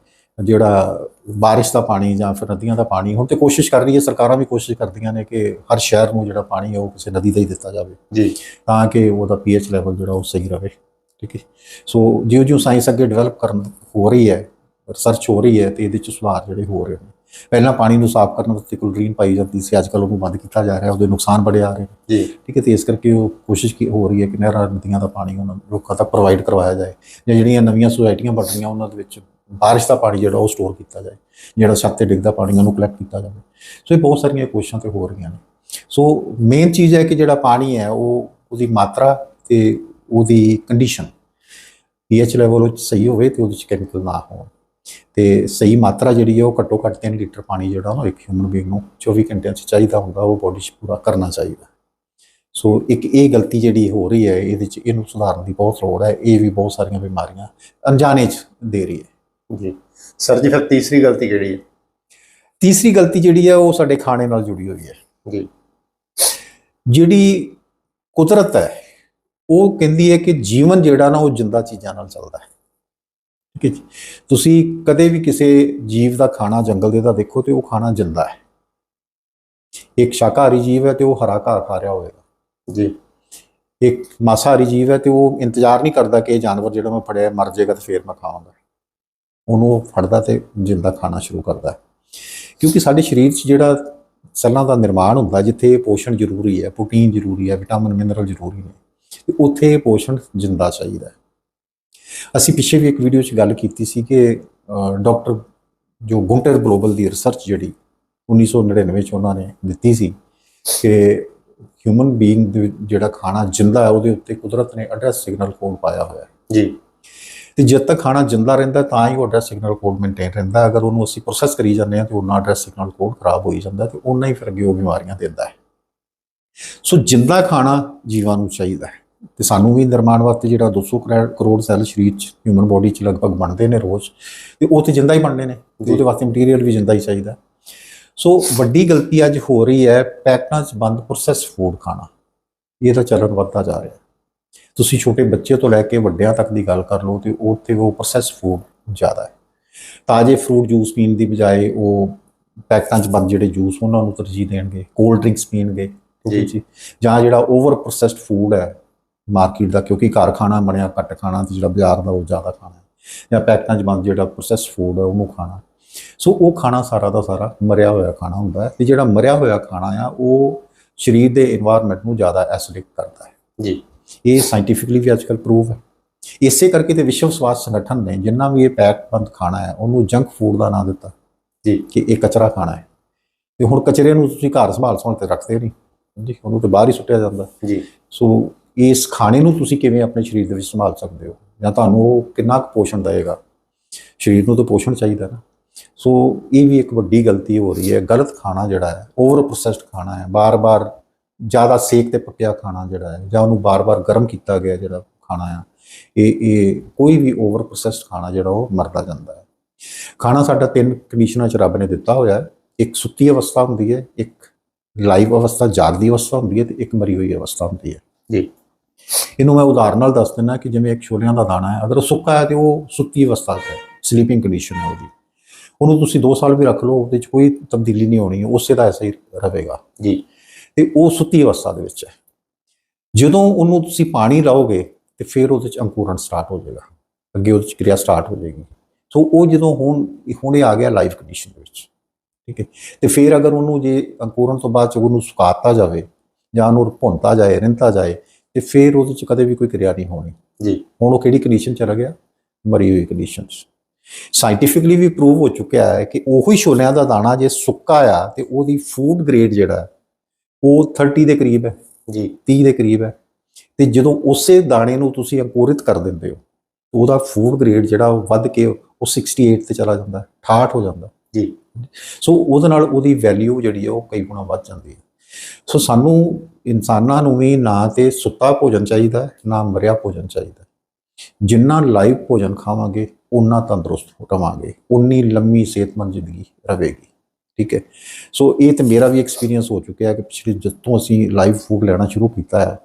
ਜਿਹੜਾ ਬਾਰਿਸ਼ ਦਾ ਪਾਣੀ ਜਾਂ ਫਿਰ ਨਦੀਆਂ ਦਾ ਪਾਣੀ ਹੁਣ ਤੇ ਕੋਸ਼ਿਸ਼ ਕਰ ਰਹੀ ਹੈ ਸਰਕਾਰਾਂ ਵੀ ਕੋਸ਼ਿਸ਼ ਕਰਦੀਆਂ ਨੇ ਕਿ ਹਰ ਸ਼ਹਿਰ ਨੂੰ ਜਿਹੜਾ ਪਾਣੀ ਹੈ ਉਹ ਕਿਸੇ ਨਦੀ ਦਾ ਹੀ ਦਿੱਤਾ ਜਾਵੇ। ਜੀ। ਤਾਂ ਕਿ ਉਹਦਾ pH ਲੈਵਲ ਜਿਹੜਾ ਉਹ ਸਹੀ ਰਹੇ। ਠੀਕ ਹੈ। ਸੋ ਜਿਉਂ ਜਿਉਂ ਸਾਇੰਸ ਅੱਗੇ ਡਿਵੈਲਪ ਕਰਨ ਹੋ ਰਹੀ ਹੈ ਰਿਸਰਚ ਹੋ ਰਹੀ ਹੈ ਤੇ ਇਹਦੇ ਚ ਸੁਧਾਰ ਜਿਹੜੇ ਹੋ ਰਹੇ ਨੇ। ਪਹਿਲਾਂ ਪਾਣੀ ਨੂੰ ਸਾਫ਼ ਕਰਨ ਵਾਸਤੇ ਕਲੋਰੀਨ ਪਾਈ ਜਾਂਦੀ ਸੀ ਅੱਜ ਕੱਲ੍ਹ ਉਹਨੂੰ ਬੰਦ ਕੀਤਾ ਜਾ ਰਿਹਾ ਉਹਦੇ ਨੁਕਸਾਨ ਬੜੇ ਆ ਰਹੇ ਨੇ। ਜੀ। ਠੀਕ ਹੈ ਤੇ ਇਸ ਕਰਕੇ ਉਹ ਕੋਸ਼ਿਸ਼ ਕੀ ਹੋ ਰਹੀ ਹੈ ਕਿ ਨਹਿਰਾਂ ਨਦੀਆਂ ਦਾ ਪਾਣੀ ਉਹਨਾਂ ਲੋਕਾਂ ਤੱਕ ਪ੍ਰੋਵਾਈਡ ਕਰਵਾਇਆ ਜਾਏ ਜਾਂ ਜਿਹੜੀਆਂ ਨਵੀਆਂ ਸੁਸਾਇਟੀਆਂ ਬਣ ਰਹੀਆਂ ਉਹਨਾਂ ਦੇ ਵਿੱਚ ਬਾਰਿਸ਼ ਦਾ ਪਾਣੀ ਜਿਹੜਾ ਉਹ ਸਟੋਰ ਕੀਤਾ ਜਾਏ ਜਿਹੜਾ ਛੱਤ ਤੇ ਡਿੱਗਦਾ ਪਾਣੀ ਉਹਨੂੰ ਕਲੈਕਟ ਕੀਤਾ ਜਾਵੇ। ਸੋ ਇਹ ਬਹੁਤ ਸਾਰੀਆਂ ਕੋਸ਼ਿਸ਼ਾਂ ਤੇ ਹੋ ਰਹੀਆਂ ਨੇ। ਸੋ ਮੇਨ ਚੀਜ਼ ਹੈ ਕਿ ਜਿਹੜਾ ਪਾਣੀ ਹੈ ਉਹ ਉਹਦੀ ਮਾਤਰਾ ਤੇ ਉਹਦੀ ਕੰਡੀਸ਼ਨ ਪੀਐਚ ਲੈਵਲ ਉਹ ਸਹੀ ਹੋਵੇ ਤੇ ਉਹਦੇ ਚ ਕੈਮੀਕਲ ਨਾ ਹੋਣ। ਤੇ ਸਹੀ ਮਾਤਰਾ ਜਿਹੜੀ ਹੈ ਉਹ ਘੱਟੋ ਘੱਟ 3 ਲੀਟਰ ਪਾਣੀ ਜਿਹੜਾ ਨਾ ਇੱਕ ਹਿਊਮਨ ਬੀਇੰਗ ਨੂੰ 24 ਘੰਟਿਆਂ 'ਚ ਚਾਹੀਦਾ ਹੁੰਦਾ ਉਹ ਬੋਡੀ 'ਚ ਪੂਰਾ ਕਰਨਾ ਚਾਹੀਦਾ। ਸੋ ਇੱਕ ਇਹ ਗਲਤੀ ਜਿਹੜੀ ਹੋ ਰਹੀ ਹੈ ਇਹਦੇ 'ਚ ਇਹਨੂੰ ਸੁਧਾਰਨ ਦੀ ਬਹੁਤ ਲੋੜ ਹੈ ਇਹ ਵੀ ਬਹੁਤ ਸਾਰੀਆਂ ਬਿਮਾਰੀਆਂ ਅਣਜਾਣੇ 'ਚ ਦੇ ਰਹੀ ਹੈ। ਜੀ। ਸਰ ਜੀ ਫਿਰ ਤੀਸਰੀ ਗਲਤੀ ਕਿਹੜੀ ਹੈ? ਤੀਸਰੀ ਗਲਤੀ ਜਿਹੜੀ ਹੈ ਉਹ ਸਾਡੇ ਖਾਣੇ ਨਾਲ ਜੁੜੀ ਹੋਈ ਹੈ। ਜੀ। ਜਿਹੜੀ ਕੁਦਰਤ ਹੈ ਉਹ ਕਹਿੰਦੀ ਹੈ ਕਿ ਜੀਵਨ ਜਿਹੜਾ ਨਾ ਉਹ ਜਿੰਦਾ ਚੀਜ਼ਾਂ ਨਾਲ ਚੱਲਦਾ ਹੈ। ਠੀਕ ਹੈ ਜੀ। ਤੁਸੀਂ ਕਦੇ ਵੀ ਕਿਸੇ ਜੀਵ ਦਾ ਖਾਣਾ ਜੰਗਲ ਦੇ ਦਾ ਦੇਖੋ ਤੇ ਉਹ ਖਾਣਾ ਜਿੰਦਾ ਹੈ। ਇੱਕ ਸ਼ਾਕਾਹਾਰੀ ਜੀਵ ਹੈ ਤੇ ਉਹ ਹਰਾ ਘਾਹ ਖਾ ਰਿਹਾ ਹੋਵੇਗਾ। ਜੀ। ਇੱਕ ਮਾਸਾਹਾਰੀ ਜੀਵ ਹੈ ਤੇ ਉਹ ਇੰਤਜ਼ਾਰ ਨਹੀਂ ਕਰਦਾ ਕਿ ਇਹ ਜਾਨਵਰ ਜਿਹੜਾ ਮੈਂ ਫੜਿਆ ਮਰ ਜਾਏਗਾ ਤੇ ਫੇਰ ਮੈਂ ਖਾਵਾਂਗਾ। ਉਹਨੂੰ ਉਹ ਫੜਦਾ ਤੇ ਜਿੰਦਾ ਖਾਣਾ ਸ਼ੁਰੂ ਕਰਦਾ ਕਿਉਂਕਿ ਸਾਡੇ ਸਰੀਰ 'ਚ ਜਿਹੜਾ ਸੈੱਲਾਂ ਦਾ ਨਿਰਮਾਣ ਹੁੰਦਾ ਜਿੱਥੇ ਪੋਸ਼ਣ ਜ਼ਰੂਰੀ ਹੈ ਪ੍ਰੋਟੀਨ ਜ਼ਰੂਰੀ ਹੈ ਵਿਟਾਮਿਨ ਮਿਨਰਲ ਜ਼ਰੂਰੀ ਨੇ ਤੇ ਉੱਥੇ ਪੋਸ਼ਣ ਜਿੰਦਾ ਚਾਹੀਦਾ ਹੈ। ਅਸੀਂ ਪਿੱਛੇ ਵੀ ਇੱਕ ਵੀਡੀਓ 'ਚ ਗੱਲ ਕੀਤੀ ਸੀ ਕਿ ਡਾਕਟਰ ਜੋ ਗੁੰਟਰ ਗਲੋਬਲ ਦੀ ਰਿਸਰਚ ਜਿਹੜੀ 1999 ਚ ਉਹਨਾਂ ਨੇ ਦਿੱਤੀ ਸੀ ਕਿ ਹਿਊਮਨ ਬੀਇੰਗ ਜਿਹੜਾ ਖਾਣਾ ਜਿੰਦਾ ਹੈ ਉਹਦੇ ਉੱਤੇ ਕੁਦਰਤ ਨੇ ਐਡਰੈਸ ਸਿਗਨਲ ਕੋਡ ਪਾਇਆ ਹੋਇਆ ਹੈ। ਜੀ। ਤੇ ਜਦ ਤੱਕ ਖਾਣਾ ਜਿੰਦਾ ਰਹਿੰਦਾ ਤਾਂ ਹੀ ਉਹ ਐਡਰੈਸ ਸਿਗਨਲ ਕੋਡ ਮੇਨਟੇਨ ਰਹਿੰਦਾ ਅਗਰ ਉਹਨੂੰ ਅਸੀਂ ਪ੍ਰੋਸੈਸ ਕਰੀ ਜਾਂਦੇ ਹਾਂ ਤੇ ਉਹਨਾਂ ਐਡਰੈਸ ਸਿਗਨਲ ਕੋਡ ਖਰਾਬ ਹੋਈ ਜਾਂਦਾ ਤੇ ਉਹਨਾਂ ਹੀ ਫਿਰ ਅੱਗੇ ਉਹ ਬਿਮਾਰੀਆਂ ਦਿੰਦਾ ਹੈ। ਸੋ ਜਿੰਦਾ ਖਾਣਾ ਜੀਵਾਂ ਨੂੰ ਚਾਹੀਦਾ ਹੈ। ਤੇ ਸਾਨੂੰ ਵੀ ਨਿਰਮਾਣ ਵਾਸਤੇ ਜਿਹੜਾ 200 ਕਰੋੜ- ਸੈੱਲ ਸਰੀਰ ਚ ਹਿਊਮਨ ਬੋਡੀ ਚ ਲਗਭਗ ਬਣਦੇ ਨੇ ਰੋਜ਼ ਤੇ ਉਹ ਤੇ ਜਿੰਦਾ ਹੀ ਬਣਨੇ ਨੇ। ਉਹਦੇ ਵਾਸਤੇ ਮਟੀਰੀਅਲ ਵੀ ਜਿੰਦਾ ਹੀ ਚਾਹੀਦਾ। ਸੋ ਵੱਡੀ ਗਲਤੀ ਅੱਜ ਹੋ ਰਹੀ ਹੈ ਪੈਕਟਾਂ 'ਚ ਬੰਦ ਪ੍ਰੋਸੈਸ ਫੂਡ ਖਾਣਾ। ਇਹ ਤਾਂ ਚੱਲਣ ਵੱਧਦਾ ਜਾ ਰਿਹਾ। ਤੁਸੀਂ ਛੋਟੇ ਬੱਚੇ ਤੋਂ ਲੈ ਕੇ ਵੱਡਿਆਂ ਤੱਕ ਦੀ ਗੱਲ ਕਰ ਲਓ ਤੇ ਉੱਥੇ ਉਹ ਪ੍ਰੋਸੈਸ ਫੂਡ ਜ਼ਿਆਦਾ ਹੈ। ਤਾਜ਼ੇ ਫਰੂਟ ਜੂਸ ਪੀਣ ਦੀ ਬਜਾਏ ਉਹ ਪੈਕਟਾਂ 'ਚ ਬੰਦ ਜਿਹੜੇ ਜੂਸ ਉਹਨਾਂ ਨੂੰ ਤਰਜੀਹ ਦੇਣਗੇ ਕੋਲਡ ਡਰਿੰਕਸ ਪੀਣਗੇ ਠੀਕ। ਜੀ। ਜਾਂ ਜਿਹੜਾ ਓਵਰ ਪ੍ਰੋਸੈਸਡ ਫੂਡ ਹੈ ਮਾਰਕੀਟ ਦਾ ਕਿਉਂਕਿ ਘਰ ਖਾਣਾ ਬਣਿਆ ਘੱਟ ਖਾਣਾ ਤੇ ਜਿਹੜਾ ਬਾਜ਼ਾਰ ਦਾ ਉਹ ਜ਼ਿਆਦਾ ਖਾਣਾ ਜਾਂ ਪੈਕਟਾਂ 'ਚ ਬੰਦ ਜਿਹੜਾ ਪ੍ਰੋਸੈਸ ਫੂਡ ਹੈ ਉਹਨੂੰ ਖਾਣਾ। ਸੋ ਉਹ ਖਾਣਾ ਸਾਰਾ ਦਾ ਸਾਰਾ ਮਰਿਆ ਹੋਇਆ ਖਾਣਾ ਹੁੰਦਾ ਹੈ ਤੇ ਜਿਹੜਾ ਮਰਿਆ ਹੋਇਆ ਖਾਣਾ ਆ ਉਹ ਸਰੀਰ ਦੇ এনवायरमेंट ਨੂੰ ਜ਼ਿਆਦਾ ਐਸਿਡਿਕ ਕਰਦਾ ਹੈ। ਜੀ। ਇਹ ਸਾਇੰਟੀਫਿਕਲੀ ਵੀ ਅੱਜਕੱਲ ਪ੍ਰੂਵ ਹੈ। ਇਸੇ ਕਰਕੇ ਤੇ ਵਿਸ਼ਵ ਸਵਾਸ ਸੰਗਠਨ ਨੇ ਜਿੰਨਾ ਵੀ ਇਹ ਪੈਕਬੰਦ ਖਾਣਾ ਹੈ ਉਹਨੂੰ ਜੰਕ ਫੂਡ ਦਾ ਨਾਂ ਦਿੱਤਾ ਜੀ। ਕਿ ਇਹ ਕਚਰਾ ਖਾਣਾ ਹੈ। ਤੇ ਹੁਣ ਕਚਰੇ ਨੂੰ ਤੁਸੀਂ ਘਰ ਸੰਭਾਲ ਸੰਭਾਲ ਤੇ ਰੱਖਦੇ ਨਹੀਂ। ਜੀ। ਉਹਨੂੰ ਤੇ ਬਾਹਰ ਹੀ ਸੁੱਟਿਆ ਜਾਂਦਾ। ਜੀ। ਸੋ ਇਸ ਖਾਣੇ ਨੂੰ ਤੁਸੀਂ ਕਿਵੇਂ ਆਪਣੇ ਸਰੀਰ ਦੇ ਵਿੱਚ ਸੰਭਾਲ ਸਕਦੇ ਹੋ? ਜਾਂ ਤੁਹਾਨੂੰ ਉਹ ਕਿੰਨਾ ਕੁ ਪੋਸ਼ਣ ਦੇਗਾ ਸਰੀਰ ਨੂੰ ਤਾਂ ਪੋਸ਼ਣ ਚਾਹੀਦਾ ਨਾ। ਸੋ ਇਹ ਵੀ ਇੱਕ ਵੱਡੀ ਗਲਤੀ ਹੋ ਰਹੀ ਹੈ। ਗਲਤ ਖਾਣਾ ਜਿਹੜਾ ਹੈ ਓਵਰ ਪ੍ਰੋਸੈਸਡ ਖਾਣਾ ਹੈ, ਬਾਰ-ਬਾਰ ਜ਼ਿਆਦਾ ਸੇਕ ਤੇ ਪੱਕਿਆ ਖਾਣਾ ਜਿਹੜਾ ਹੈ, ਜਾਂ ਉਹਨੂੰ ਬਾਰ-ਬਾਰ ਗਰਮ ਕੀਤਾ ਗਿਆ ਜਿਹੜਾ ਖਾਣਾ ਆ, ਇਹ ਇਹ ਕੋਈ ਵੀ ਓਵਰ ਪ੍ਰੋਸੈਸਡ ਖਾਣਾ ਜਿਹੜਾ ਉਹ ਮਰਦਾ ਜਾਂਦਾ ਹੈ। ਖਾਣਾ ਸਾਡਾ ਤਿੰਨ ਕੰਡੀਸ਼ਨਾਂ ਚ ਰੱਬ ਨੇ ਦਿੱਤਾ ਹੋਇਆ ਹੈ। ਇੱਕ ਸੁੱਤੀ ਅਵਸਥਾ ਹੁੰਦੀ ਹੈ, ਇੱਕ ਲਾਈਵ ਅਵਸਥਾ, ਜਾਗਦੀ ਅਵਸਥਾ ਹੁੰਦੀ ਹੈ ਤੇ ਇੱਕ ਮਰੀ ਹੋਈ ਅਵਸਥਾ ਹੁੰਦੀ ਹੈ। ਜੀ। ਇਹਨੂੰ ਮੈਂ ਉਦਾਹਰਨ ਨਾਲ ਦੱਸ ਦਿੰਦਾ ਕਿ ਜਿਵੇਂ ਇੱਕ ਛੋਲਿਆਂ ਦਾ ਦਾਣਾ ਹੈ ਅਗਰ ਉਹ ਸੁੱਕਾ ਹੈ ਤੇ ਉਹ ਸੁੱਤੀ ਅਵਸਥਾ 'ਚ ਹੈ ਸਲੀਪਿੰਗ ਕੰਡੀਸ਼ਨ ਹੈ ਉਹਦੀ। ਉਹਨੂੰ ਤੁਸੀਂ 2 ਸਾਲ ਵੀ ਰੱਖ ਲਓ ਉਹਦੇ 'ਚ ਕੋਈ ਤਬਦੀਲੀ ਨਹੀਂ ਹੋਣੀ ਉਸੇ ਦਾ ਐਸਾ ਹੀ ਰਹੇਗਾ। ਜੀ। ਤੇ ਉਹ ਸੁੱਤੀ ਅਵਸਥਾ ਦੇ ਵਿੱਚ ਹੈ। ਜਦੋਂ ਉਹਨੂੰ ਤੁਸੀਂ ਪਾਣੀ ਲਾਓਗੇ ਤੇ ਫਿਰ ਉਹਦੇ 'ਚ ਅੰਕੁਰਨ ਸਟਾਰਟ ਹੋ ਜਾਏਗਾ। ਅੱਗੇ ਉਹਦੇ 'ਚ ਕਿਰਿਆ ਸਟਾਰਟ ਹੋ ਜਾਏਗੀ। ਸੋ ਉਹ ਜਦੋਂ ਹੁਣ ਹੁਣ ਆ ਗਿਆ ਲਾਈਵ ਕੰਡੀਸ਼ਨ ਦੇ ਵਿੱਚ। ਠੀਕ ਹੈ? ਤੇ ਫਿਰ ਅਗਰ ਉਹਨੂੰ ਜੇ ਅੰਕੁਰਨ ਤੋਂ ਬਾਅਦ ਚ ਉਹਨੂੰ ਸੁਕਾਤਾ ਜਾਵੇ ਜਾਂ ਉਹਨੂੰ ਭੁੰਨਤਾ ਜਾਏ ਰਿੰਨਤਾ ਜਾਏ ਤੇ ਫਿਰ ਉਹਦੇ 'ਚ ਕਦੇ ਵੀ ਕੋਈ ਕਿਰਿਆ ਨਹੀਂ ਹੋਣੀ। ਜੀ। ਹੁਣ ਉਹ ਕਿਹੜੀ ਕੰਡੀਸ਼ਨ 'ਚ ਰਹਿ ਗਿਆ? ਮਰੀ ਹੋਈ ਕੰਡੀਸ਼ਨ ਸਾਇੰਟੀਫਿਕਲੀ ਵੀ ਪ੍ਰੂਵ ਹੋ ਚੁੱਕਿਆ ਹੈ ਕਿ ਉਹੀ ਛੋਲਿਆਂ ਦਾ ਦਾਣਾ ਜੇ ਸੁੱਕਾ ਆ ਤੇ ਉਹਦੀ ਫੂਡ ਗ੍ਰੇਡ ਜਿਹੜਾ ਉਹ 30 ਦੇ ਕਰੀਬ ਹੈ। ਜੀ। 30 ਦੇ ਕਰੀਬ ਹੈ। ਤੇ ਜਦੋਂ ਉਸੇ ਦਾਣੇ ਨੂੰ ਤੁਸੀਂ ਅੰਕੁਰਿਤ ਕਰ ਦਿੰਦੇ ਹੋ ਉਹਦਾ ਫੂਡ ਗ੍ਰੇਡ ਜਿਹੜਾ ਉਹ ਵੱਧ ਕੇ ਉਹ 68 ਤੇ ਚਲਾ ਜਾਂਦਾ ਹੈ 68 ਹੋ ਜਾਂਦਾ ਜੀ। ਸੋ ਉਹਦੇ ਨਾਲ ਉਹਦੀ ਵੈਲਿਊ ਜਿਹੜੀ ਹੈ ਉਹ ਕਈ ਗੁਣਾ ਵੱਧ ਜਾਂਦੀ ਹੈ। ਸੋ ਸਾਨੂੰ ਇਨਸਾਨਾਂ ਨੂੰ ਵੀ ਨਾ ਤੇ ਸੁੱਤਾ ਭੋਜਨ ਚਾਹੀਦਾ ਨਾ ਮਰਿਆ ਭੋਜਨ ਚਾਹੀਦਾ। ਜਿੰਨਾ ਲਾਈਵ ਭੋਜਨ ਖਾਵਾਂਗੇ ਉਨਾ ਤੰਦਰੁਸਤ ਰਵਾਂਗੇ। ਉਨੀ ਲੰਮੀ ਸਿਹਤਮੰਦ ਜ਼ਿੰਦਗੀ ਰਹੇਗੀ। ਠੀਕ ਹੈ? ਸੋ ਇਹ ਤੇ ਮੇਰਾ ਵੀ ਐਕਸਪੀਰੀਅੰਸ ਹੋ ਚੁੱਕਿਆ ਹੈ ਕਿ ਪਿਛਲੇ ਜਦੋਂ ਅਸੀਂ ਲਾਈਵ ਫੂਡ ਲੈਣਾ ਸ਼ੁਰੂ ਕੀਤਾ ਹੈ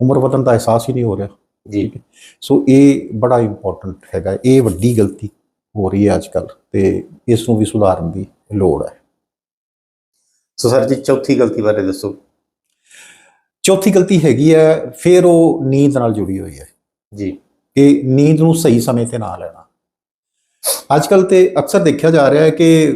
ਉਮਰ ਵਧਣ ਦਾ ਅਹਿਸਾਸ ਹੀ ਨਹੀਂ ਹੋ ਰਿਹਾ। ਜੀ। ਸੋ ਇਹ ਬੜਾ ਇੰਪੋਰਟੈਂਟ ਹੈਗਾ। ਇਹ ਵੱਡੀ ਗਲਤੀ ਹੋ ਰਹੀ ਹੈ ਅੱਜ ਕੱਲ ਤੇ ਇਸ ਨੂੰ ਵੀ ਸੁਧਾਰਨ ਦੀ ਲੋੜ ਹੈ। ਸੋ ਸਰ ਜੀ ਚੌਥੀ ਗਲਤੀ ਬਾਰੇ ਦੱਸੋ। ਚੌਥੀ ਗਲਤੀ ਹੈਗੀ ਹੈ ਫਿਰ ਉਹ ਨੀਂਦ ਨਾਲ ਜੁੜੀ ਹੋਈ ਹੈ। ਜੀ। ਕਿ ਨੀਂਦ ਨੂੰ ਸਹੀ ਸਮੇਂ ਤੇ ਨਾ ਲੈਣਾ। ਅੱਜ ਕੱਲ ਤੇ ਅਕਸਰ ਦੇਖਿਆ ਜਾ ਰਿਹਾ ਹੈ ਕਿ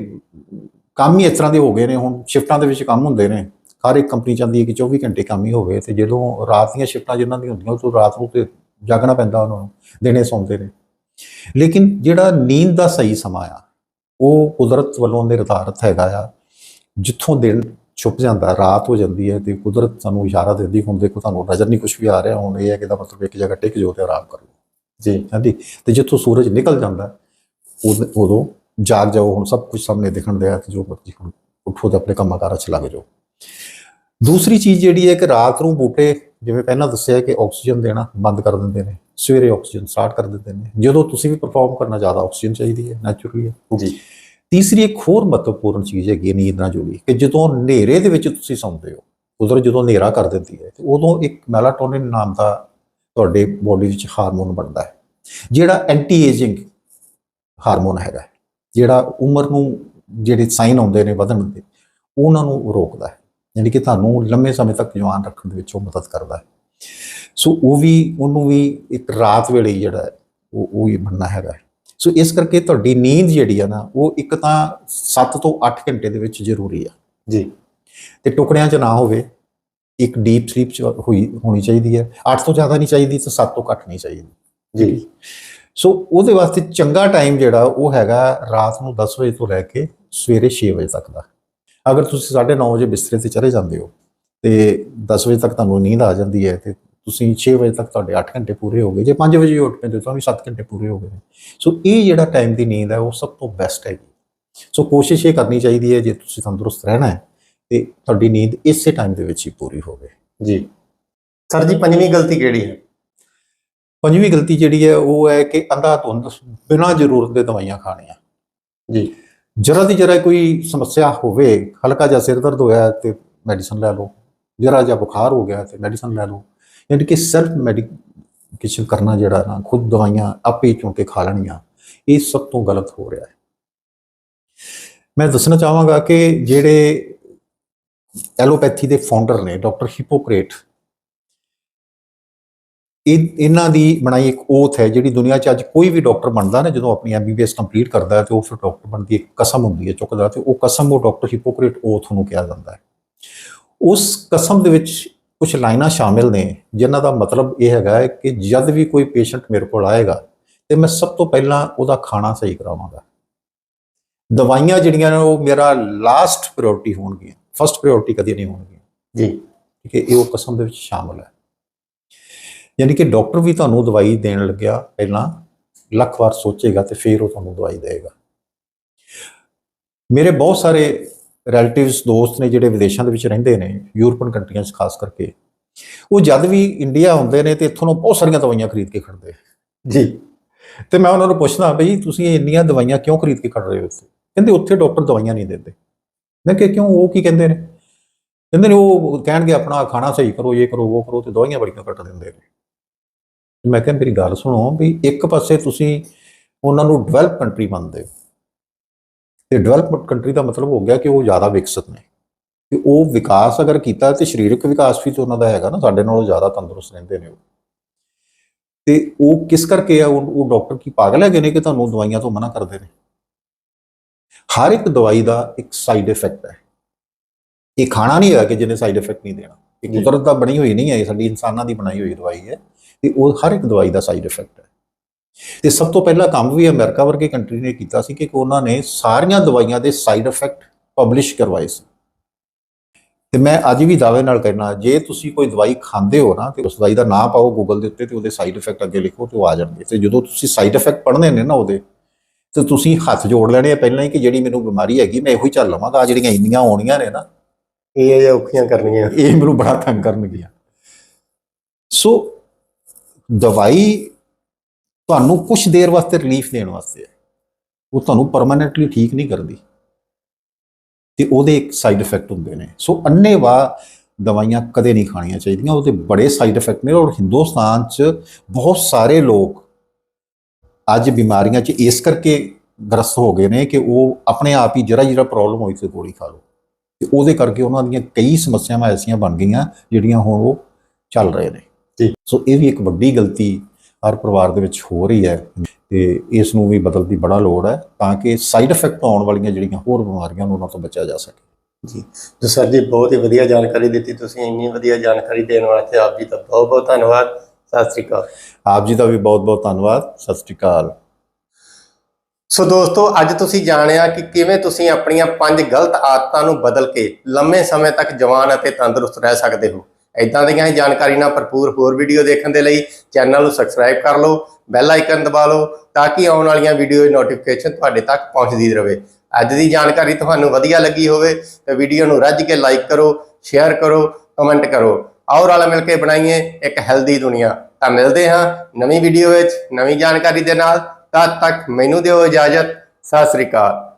ਕੰਮ ਹੀ ਇਸ ਤਰ੍ਹਾਂ ਦੇ ਹੋ ਗਏ ਨੇ ਹੁਣ ਸ਼ਿਫਟਾਂ ਦੇ ਵਿੱਚ ਕੰਮ ਹੁੰਦੇ ਨੇ। ਹਰ ਇੱਕ ਕੰਪਨੀ ਚਾਹੁੰਦੀ ਹੈ ਕਿ 24 ਘੰਟੇ ਕੰਮ ਹੀ ਹੋਵੇ ਤੇ ਜਦੋਂ ਰਾਤ ਦੀਆਂ ਸ਼ਿਫਟਾਂ ਜਿਨ੍ਹਾਂ ਦੀਆਂ ਹੁੰਦੀਆਂ ਉਹ ਤੋਂ ਰਾਤ ਨੂੰ ਤੇ ਜਾਗਣਾ ਪੈਂਦਾ ਉਹਨਾਂ ਨੂੰ ਦਿਨੇ ਸੌਂਦੇ ਨੇ। ਲੇਕਿਨ ਜਿਹੜਾ ਨੀਂਦ ਦਾ ਸਹੀ ਸਮਾਂ ਆ ਉਹ ਕੁਦਰਤ ਵੱਲੋਂ ਨਿਰਧਾਰਤ ਹੈਗਾ ਆ। ਜਿੱਥੋਂ ਦਿਨ ਛੁਪ ਜਾਂਦਾ, ਰਾਤ ਹੋ ਜਾਂਦੀ ਹੈ ਤੇ ਕੁਦਰਤ ਸਾਨੂੰ ਇਸ਼ਾਰਾ ਦਿੰਦੀ, ਹੁਣ ਦੇਖੋ ਤੁਹਾਨੂੰ ਨਜ਼ਰ ਨਹੀਂ ਕੁਝ ਵੀ ਆ ਰਿਹਾ, ਹੁਣ ਇਹ ਹੈ ਕਿ ਦਾ ਮਤਲਬ ਇੱਕ ਜਗ੍ਹਾ ਟਿਕ ਜਾਓ ਤੇ ਆਰਾਮ ਕਰੋ। ਜੀ, ਹਾਂਜੀ। ਤੇ ਜਿੱਥੋਂ ਸੂਰਜ ਨਿਕਲ ਜਾਂਦਾ, ਉਦ- ਉਦੋਂ ਜਾਗ ਜਾਓ, ਹੁਣ ਸਭ ਕੁਝ ਸਾਹਮਣੇ ਦਿਖਣ ਦਿਆ ਤੇ ਜੋ ਮਰਜ਼ੀ ਹੁਣ ਉੱਠੋ ਤੇ ਆਪਣੇ ਕੰਮਾਂ ਕਾਰਾਂ 'ਚ ਲੱਗ ਜਾਓ। ਦੂਸਰੀ ਚੀਜ਼ ਜਿਹੜੀ ਹੈ ਕਿ ਰਾਤ ਨੂੰ ਬੂਟੇ, ਜਿਵੇਂ ਪਹਿਲਾਂ ਦੱਸਿਆ ਕਿ ਆਕਸੀਜਨ ਦੇਣਾ ਬੰਦ ਕਰ ਦਿੰਦੇ ਨੇ, ਸਵੇਰੇ ਆਕਸੀਜਨ ਸਟਾਰਟ ਕਰ ਦਿੰਦੇ ਨੇ। ਜਦੋਂ ਤੁਸੀਂ ਵੀ ਪਰਫਾਰਮ ਕਰਨਾ, ਜ਼ਿਆਦਾ ਆਕਸੀਜਨ ਚਾਹੀਦੀ ਹੈ ਨੈਚੁਰਲੀ ਹੈ। ਜੀ। ਤੀਸਰੀ ਇੱਕ ਹੋਰ ਮਹੱਤਵਪੂਰਨ ਚੀਜ਼ ਹੈਗੀ ਹੈ ਨੀਂਦ ਨਾਲ ਜੁੜੀ ਕਿ ਜਦੋਂ ਹਨੇਰੇ ਦੇ ਵਿੱਚ ਤੁਸੀਂ ਸੌਂਦੇ ਹੋ, ਉਧਰ ਜਦੋਂ ਹਨੇਰਾ ਕਰ ਦਿੰਦੀ ਹੈ, ਤੇ ਉਦੋਂ ਇੱਕ ਮੈਲਾਟੋਨਿਨ ਨਾਮ ਦਾ ਤੁਹਾਡੇ ਬੋਡੀ ਵਿੱਚ ਹਾਰਮੋਨ ਬਣਦਾ ਹੈ, ਜਿਹੜਾ ਐਂਟੀ ਏਜਿੰਗ ਹਾਰਮੋਨ ਹੈਗਾ ਜਿਹੜਾ ਉਮਰ ਨੂੰ ਜਿਹੜੇ ਸਾਈਨ ਆਉਂਦੇ ਨੇ ਵਧਣ ਦੇ, ਉਹਨਾਂ ਨੂੰ ਰੋਕਦਾ ਹੈ, ਯਾਨੀ ਕਿ ਤੁਹਾਨੂੰ ਲੰਮੇ ਸਮੇਂ ਤੱਕ ਜਵਾਨ ਰੱਖਣ ਦੇ ਵਿੱਚ ਉਹ ਮਦਦ ਕਰਦਾ ਹੈ। ਸੋ ਉਹ ਵੀ, ਉਹਨੂੰ ਵੀ ਇੱਕ ਰਾਤ ਵੇਲੇ ਜਿਹੜਾ ਉਹ ਉਹ ਹੀ ਬਣਨਾ ਹੈਗਾ ਸੋ ਇਸ ਕਰਕੇ ਤੁਹਾਡੀ ਨੀਂਦ ਜਿਹੜੀ ਆ ਨਾ ਉਹ ਇੱਕ ਤਾਂ 7 ਤੋਂ 8 ਘੰਟੇ ਦੇ ਵਿੱਚ ਜ਼ਰੂਰੀ ਆ। ਜੀ। ਤੇ ਟੁਕੜਿਆਂ 'ਚ ਨਾ ਹੋਵੇ ਇੱਕ ਡੀਪ ਸਲੀਪ 'ਚ ਹੋਈ ਹੋਣੀ ਚਾਹੀਦੀ ਹੈ 8 ਤੋਂ ਜ਼ਿਆਦਾ ਨਹੀਂ ਚਾਹੀਦੀ ਤੇ 7 ਤੋਂ ਘੱਟ ਨਹੀਂ ਚਾਹੀਦੀ। ਜੀ। ਸੋ ਉਹਦੇ ਵਾਸਤੇ ਚੰਗਾ ਟਾਈਮ ਜਿਹੜਾ ਉਹ ਹੈਗਾ ਰਾਤ ਨੂੰ 10 ਵਜੇ ਤੋਂ ਲੈ ਕੇ ਸਵੇਰੇ 6 ਵਜੇ ਤੱਕ ਦਾ। ਅਗਰ ਤੁਸੀਂ 9:30 ਵਜੇ ਬਿਸਤਰੇ ਤੇ ਚਲੇ ਜਾਂਦੇ ਹੋ ਤੇ 10 ਵਜੇ ਤੱਕ ਤੁਹਾਨੂੰ ਨੀਂਦ ਆ ਜਾਂਦੀ ਹੈ ਤੇ ਤੁਸੀਂ 6 ਵਜੇ ਤੱਕ ਤੁਹਾਡੇ 8 ਘੰਟੇ ਪੂਰੇ ਹੋ ਗਏ ਜੇ 5 ਵਜੇ ਉੱਠ ਪੈਂਦੇ ਤਾਂ ਵੀ 7 ਘੰਟੇ ਪੂਰੇ ਹੋ ਗਏ। ਸੋ ਇਹ ਜਿਹੜਾ ਟਾਈਮ ਦੀ ਨੀਂਦ ਹੈ ਉਹ ਸਭ ਤੋਂ ਬੈਸਟ ਹੈਗੀ ਸੋ ਕੋਸ਼ਿਸ਼ ਇਹ ਕਰਨੀ ਚਾਹੀਦੀ ਹੈ ਜੇ ਤੁਸੀਂ ਤੰਦਰੁਸਤ ਰਹਿਣਾ ਹੈ ਤੇ ਤੁਹਾਡੀ ਨੀਂਦ ਇਸੇ ਟਾਈਮ ਦੇ ਵਿੱਚ ਹੀ ਪੂਰੀ ਹੋਵੇ ਜੀ। ਸਰ ਜੀ ਪੰਜਵੀਂ ਗਲਤੀ ਕਿਹੜੀ ਹੈ? ਪੰਜਵੀਂ ਗਲਤੀ ਜਿਹੜੀ ਹੈ ਉਹ ਹੈ ਕਿ ਅੰਧਾ ਧੁੰਦ ਬਿਨਾਂ ਜ਼ਰੂਰਤ ਦੇ ਦਵਾਈਆਂ ਖਾਣੀਆਂ। ਜੀ। ਜਰਾ ਦੀ ਜਰਾ ਕੋਈ ਸਮੱਸਿਆ ਹੋਵੇ ਹਲਕਾ ਜਿਹਾ ਸਿਰ ਦਰਦ ਹੋਇਆ ਤੇ ਮੈਡੀਸਨ ਲੈ ਲਓ। ਜਰਾ ਜਿਹਾ ਬੁਖਾਰ ਹੋ ਗਿਆ ਤੇ ਮੈਡੀਸਨ ਲੈ ਲਓ। ਯਾਨੀ ਕਿ ਸੈਲਫ ਮੈਡੀਕੇਸ਼ਨ ਕਰਨਾ ਜਿਹੜਾ ਨਾ, ਖੁਦ ਦਵਾਈਆਂ ਆਪੇ ਹੀ ਚੁਣ ਕੇ ਖਾ ਲੈਣੀਆਂ, ਇਹ ਸਭ ਤੋਂ ਗਲਤ ਹੋ ਰਿਹਾ ਹੈ। ਮੈਂ ਦੱਸਣਾ ਚਾਹਾਂਗਾ ਕਿ ਜਿਹੜੇ ਐਲੋਪੈਥੀ ਦੇ ਫਾਊਂਡਰ ਨੇ, ਡਾਕਟਰ ਹਿਪੋਕਰੇਟ ਇਹ, ਇਹਨਾਂ ਦੀ ਬਣਾਈ ਇੱਕ ਓਥ ਹੈ, ਜਿਹੜੀ ਦੁਨੀਆ 'ਚ ਅੱਜ ਕੋਈ ਵੀ ਡਾਕਟਰ ਬਣਦਾ ਨਾ, ਜਦੋਂ ਆਪਣੀ ਐਮਬੀਬੀਐਸ ਕੰਪਲੀਟ ਕਰਦਾ ਹੈ ਤੇ ਉਹ ਫਿਰ ਡਾਕਟਰ ਬਣਦੀ ਇੱਕ ਕਸਮ ਹੁੰਦੀ ਹੈ, ਚੁੱਕਦਾ ਤੇ ਉਹ ਕਸਮ ਉਹ ਡਾਕਟਰ ਹਿਪੋਕਰੇਟ ਓਥ ਨੂੰ ਕਿਹਾ ਜਾਂਦਾ ਹੈ। ਉਸ ਕਸਮ ਦੇ ਵਿੱਚ ਕੁਝ ਲਾਈਨਾਂ ਸ਼ਾਮਿਲ ਨੇ ਜਿਨ੍ਹਾਂ ਦਾ ਮਤਲਬ ਇਹ ਹੈਗਾ ਹੈ ਕਿ ਜਦ ਵੀ ਕੋਈ ਪੇਸ਼ੈਂਟ ਮੇਰੇ ਕੋਲ ਆਏਗਾ ਤੇ ਮੈਂ ਸਭ ਤੋਂ ਪਹਿਲਾਂ ਉਹਦਾ ਖਾਣਾ ਸਹੀ ਕਰਾਵਾਂਗਾ। ਦਵਾਈਆਂ ਜਿਹੜੀਆਂ ਨੇ ਉਹ ਮੇਰਾ ਲਾਸਟ ਪ੍ਰਾਇੋਰਟੀ ਹੋਣਗੀਆਂ ਫਸਟ ਪ੍ਰਾਇੋਰਟੀ ਕਦੀ ਨਹੀਂ ਹੋਣਗੀਆਂ। ਜੀ। ਠੀਕ ਹੈ ਇਹ ਉਹ ਕਸਮ ਦੇ ਵਿੱਚ ਸ਼ਾਮਲ ਹੈ। ਯਾਨੀ ਕਿ ਡਾਕਟਰ ਵੀ ਤੁਹਾਨੂੰ ਦਵਾਈ ਦੇਣ ਲੱਗਿਆ ਪਹਿਲਾਂ ਲੱਖ ਵਾਰ ਸੋਚੇਗਾ ਤੇ ਫਿਰ ਉਹ ਤੁਹਾਨੂੰ ਦਵਾਈ ਦੇਗਾ ਮੇਰੇ ਬਹੁਤ ਸਾਰੇ ਰਿਲੇਟਿਵਸ ਦੋਸਤ ਨੇ ਜਿਹੜੇ ਵਿਦੇਸ਼ਾਂ ਦੇ ਵਿੱਚ ਰਹਿੰਦੇ ਨੇ ਯੂਰਪੀਅਨ ਕੰਟਰੀਆਂ 'ਚ ਖਾਸ ਕਰਕੇ ਉਹ ਜਦ ਵੀ ਇੰਡੀਆ ਆਉਂਦੇ ਨੇ ਤੇ ਇੱਥੋਂ ਨੂੰ ਬਹੁਤ ਸਾਰੀਆਂ ਦਵਾਈਆਂ ਖਰੀਦ ਕੇ ਖੜਦੇ ਜੀ। ਤੇ ਮੈਂ ਉਹਨਾਂ ਨੂੰ ਪੁੱਛਦਾ ਬਈ ਤੁਸੀਂ ਇੰਨੀਆਂ ਦਵਾਈਆਂ ਕਿਉਂ ਖਰੀਦ ਕੇ ਖੜ ਰਹੇ ਹੋ ਇੱਥੇ? ਕਹਿੰਦੇ ਉੱਥੇ ਡਾਕਟਰ ਦਵਾਈਆਂ ਨਹੀਂ ਦਿੰਦੇ। ਮੈਂ ਕਿਹਾ ਕਿਉਂ? ਉਹ ਕੀ ਕਹਿੰਦੇ ਨੇ? ਕਹਿੰਦੇ ਨੇ ਉਹ ਕਹਿਣਗੇ ਆਪਣਾ ਖਾਣਾ ਸਹੀ ਕਰੋ ਇਹ ਕਰੋ ਉਹ ਕਰੋ ਤੇ ਦਵਾਈਆਂ ਬੜੀਆਂ ਘੱਟ ਦਿੰਦੇ ਨੇ। ਮੈਂ ਕਿਹਾ ਮੇਰੀ ਗੱਲ ਸੁਣੋ ਵੀ ਇੱਕ ਪਾਸੇ ਤੁਸੀਂ ਉਹਨਾਂ ਨੂੰ ਡਿਵੈਲਪ ਕੰਟਰੀ ਮੰਨਦੇ ਹੋ ਤੇ ਡਿਵੈਲਪਡ ਕੰਟਰੀ ਦਾ ਮਤਲਬ ਹੋ ਗਿਆ ਕਿ ਉਹ ਜ਼ਿਆਦਾ ਵਿਕਸਿਤ ਨੇ। ਤੇ ਉਹ ਵਿਕਾਸ ਅਗਰ ਕੀਤਾ ਤੇ ਸਰੀਰਕ ਵਿਕਾਸ ਵੀ ਤਾਂ ਉਹਨਾਂ ਦਾ ਹੈਗਾ ਨਾ ਸਾਡੇ ਨਾਲੋਂ ਜ਼ਿਆਦਾ ਤੰਦਰੁਸਤ ਰਹਿੰਦੇ ਨੇ ਉਹ। ਤੇ ਉਹ ਕਿਸ ਕਰਕੇ ਆ ਉਹ ਡਾਕਟਰ ਕੀ ਪਾਗਲ ਹੈਗੇ ਨੇ ਕਿ ਤੁਹਾਨੂੰ ਦਵਾਈਆਂ ਤੋਂ ਮਨਾ ਕਰਦੇ ਨੇ? ਹਰ ਇੱਕ ਦਵਾਈ ਦਾ ਇੱਕ ਸਾਈਡ ਇਫੈਕਟ ਹੈ। ਇਹ ਖਾਣਾ ਨਹੀਂ ਹੈ ਕਿ ਜਿਹਨੇ ਸਾਈਡ ਇਫੈਕਟ ਨਹੀਂ ਦੇਣਾ। ਇਹ। ਕੁਦਰਤ ਦਾ ਬਣੀ ਹੋਈ ਨਹੀਂ ਹੈ ਇਹ ਸਾਡੀ ਇਨਸਾਨਾਂ ਦੀ ਬਣਾਈ ਹੋਈ ਦਵਾਈ ਹੈ। ਤੇ ਉਹ ਹਰ ਇੱਕ ਦਵਾਈ ਦਾ ਸਾਈਡ ਇਫੈਕਟ ਹੈ। ਤੇ ਸਭ ਤੋਂ ਪਹਿਲਾ ਕੰਮ ਵੀ ਅਮਰੀਕਾ ਵਰਗੇ ਕੰਟਰੀ ਨੇ ਕੀਤਾ ਸੀ ਕਿ ਉਹਨਾਂ ਨੇ ਸਾਰੀਆਂ ਦਵਾਈਆਂ ਦੇ ਸਾਈਡ ਇਫੈਕਟ ਪਬਲਿਸ਼ ਕਰਵਾਏ ਸੀ। ਤੇ ਮੈਂ ਅੱਜ ਵੀ ਦਾਅਵੇ ਨਾਲ ਕਹਿਣਾ ਜੇ ਤੁਸੀਂ ਕੋਈ ਦਵਾਈ ਖਾਂਦੇ ਹੋ ਨਾ ਤੇ ਉਸ ਦਵਾਈ ਦਾ ਨਾਮ ਪਾਓ ਗੂਗਲ ਦੇ ਉੱਤੇ ਤੇ ਉਹਦੇ ਸਾਈਡ ਇਫੈਕਟ ਅੱਗੇ ਲਿਖੋ ਤੇ ਉਹ ਆ ਜਾਣਗੇ। ਤੇ ਜਦੋਂ ਤੁਸੀਂ ਸਾਈਡ ਇਫੈਕਟ ਪੜ੍ਹਨੇ ਨੇ ਨਾ ਉਹਦੇ ਤੇ ਤੁਸੀਂ ਹੱਥ ਜੋੜ ਲੈਣੇ ਆ ਪਹਿਲਾਂ ਹੀ ਕਿ ਜਿਹੜੀ ਮੈਨੂੰ ਬਿਮਾਰੀ ਹੈਗੀ ਮੈਂ ਇਹੋ ਹੀ ਚੱਲ ਲਵਾਂਗਾ। ਆ ਜਿਹੜੀਆਂ ਇੰਨੀਆਂ ਆਉਣੀਆਂ ਨੇ ਨਾ ਇਹ ਜੇ ਔਖੀਆਂ ਕਰਨੀਆਂ। ਇਹ ਮੈਨੂੰ ਬੜਾ ਤੰਗ ਕਰਨਗੀਆਂ। ਸੋ ਦਵਾਈ ਤੁਹਾਨੂੰ ਕੁਝ ਦੇਰ ਵਾਸਤੇ ਰਿਲੀਫ ਦੇਣ ਵਾਸਤੇ ਹੈ। ਉਹ ਤੁਹਾਨੂੰ ਪਰਮਾਨੈਂਟਲੀ ਠੀਕ ਨਹੀਂ ਕਰਦੀ। ਤੇ ਉਹਦੇ ਇੱਕ ਸਾਈਡ ਇਫੈਕਟ ਹੁੰਦੇ ਨੇ। ਸੋ ਅੰਨੇਵਾ ਦਵਾਈਆਂ ਕਦੇ ਨਹੀਂ ਖਾਣੀਆਂ ਚਾਹੀਦੀਆਂ। ਉਹਦੇ ਬੜੇ ਸਾਈਡ ਇਫੈਕਟ ਨੇ। ਔਰ ਹਿੰਦੁਸਤਾਨ 'ਚ ਬਹੁਤ ਸਾਰੇ ਲੋਕ ਅੱਜ ਬਿਮਾਰੀਆਂ 'ਚ ਇਸ ਕਰਕੇ ਗ੍ਰਸਤ ਹੋ ਗਏ ਨੇ ਕਿ ਉਹ ਆਪਣੇ ਆਪ ਹੀ ਜਰਾ ਜਰਾ ਪ੍ਰੋਬਲਮ ਹੋਈ ਤੇ ਗੋਲੀ ਖਾ ਲਓ। ਤੇ ਉਹਦੇ ਕਰਕੇ ਉਹਨਾਂ ਦੀਆਂ ਕਈ ਸਮੱਸਿਆਵਾਂ ਐਸੀਆਂ ਬਣ ਗਈਆਂ ਜਿਹੜੀਆਂ ਹੁਣ ਉਹ ਚੱਲ ਰਹੇ ਨੇ। ਸੋ ਇਹ ਵੀ ਇੱਕ ਵੱਡੀ ਗਲਤੀ ਹਰ ਪਰਿਵਾਰ ਦੇ ਵਿੱਚ ਹੋ ਰਹੀ ਹੈ ਤੇ ਇਸ ਨੂੰ ਵੀ ਬਦਲਣ ਦੀ ਬੜਾ ਲੋੜ ਹੈ ਤਾਂ ਕਿ ਸਾਈਡ ਇਫੈਕਟ ਆਉਣ ਵਾਲੀਆਂ ਜਿਹੜੀਆਂ ਹੋਰ ਬਿਮਾਰੀਆਂ ਨੂੰ ਉਹਨਾਂ ਤੋਂ ਬਚਿਆ ਜਾ ਸਕੇ। ਜੀ ਤੇ ਸਰ ਜੀ ਬਹੁਤ ਹੀ ਵਧੀਆ ਜਾਣਕਾਰੀ ਦਿੱਤੀ ਤੁਸੀਂ ਇੰਨੀ ਵਧੀਆ ਜਾਣਕਾਰੀ ਦੇਣ ਵਾਸਤੇ ਆਪ ਜੀ ਦਾ ਬਹੁਤ ਬਹੁਤ ਧੰਨਵਾਦ। ਸਤਿ ਸ੍ਰੀ ਅਕਾਲ। ਆਪ ਜੀ ਦਾ ਵੀ ਬਹੁਤ ਬਹੁਤ ਧੰਨਵਾਦ। ਸਤਿ ਸ਼੍ਰੀ ਅਕਾਲ। ਸੋ ਦੋਸਤੋ ਅੱਜ ਤੁਸੀਂ ਜਾਣਿਆ ਕਿ ਕਿਵੇਂ ਤੁਸੀਂ ਆਪਣੀਆਂ ਪੰਜ ਗਲਤ ਆਦਤਾਂ ਨੂੰ ਬਦਲ ਕੇ ਲੰਮੇ ਸਮੇਂ ਤੱਕ ਜਵਾਨ ਅਤੇ ਤੰਦਰੁਸਤ ਰਹਿ ਸਕਦੇ ਹੋ। ਇਦਾਂ ਦੀਆਂ ਹੀ ਜਾਣਕਾਰੀ ਨਾਲ ਭਰਪੂਰ ਹੋਰ ਵੀਡੀਓ ਦੇਖਣ ਦੇ ਲਈ ਚੈਨਲ ਨੂੰ ਸਬਸਕ੍ਰਾਈਬ ਕਰ ਲਓ ਬੈਲ ਆਈਕਨ ਦਬਾ ਲਓ ਤਾਂ ਕਿ ਆਉਣ ਵਾਲੀਆਂ ਵੀਡੀਓ ਦੀ ਨੋਟੀਫਿਕੇਸ਼ਨ ਤੁਹਾਡੇ ਤੱਕ ਪਹੁੰਚਦੀ ਰਹੇ। ਅੱਜ ਦੀ ਜਾਣਕਾਰੀ ਤੁਹਾਨੂੰ ਵਧੀਆ ਲੱਗੀ ਹੋਵੇ ਤਾਂ ਵੀਡੀਓ ਨੂੰ ਰੱਜ ਕੇ ਲਾਈਕ ਕਰੋ ਸ਼ੇਅਰ ਕਰੋ ਕਮੈਂਟ ਕਰੋ। ਆਓ ਰਲ ਮਿਲ ਕੇ ਬਣਾਈਏ ਇੱਕ ਹੈਲਦੀ ਦੁਨੀਆ। ਤਾਂ ਮਿਲਦੇ ਹਾਂ ਨਵੀਂ ਵੀਡੀਓ ਵਿੱਚ ਨਵੀਂ ਜਾਣਕਾਰੀ ਦੇ ਨਾਲ। ਤਦ ਤੱਕ ਮੈਨੂੰ ਦਿਓ ਇਜਾਜ਼ਤ। ਸਤਿ ਸ੍ਰੀ ਅਕਾਲ।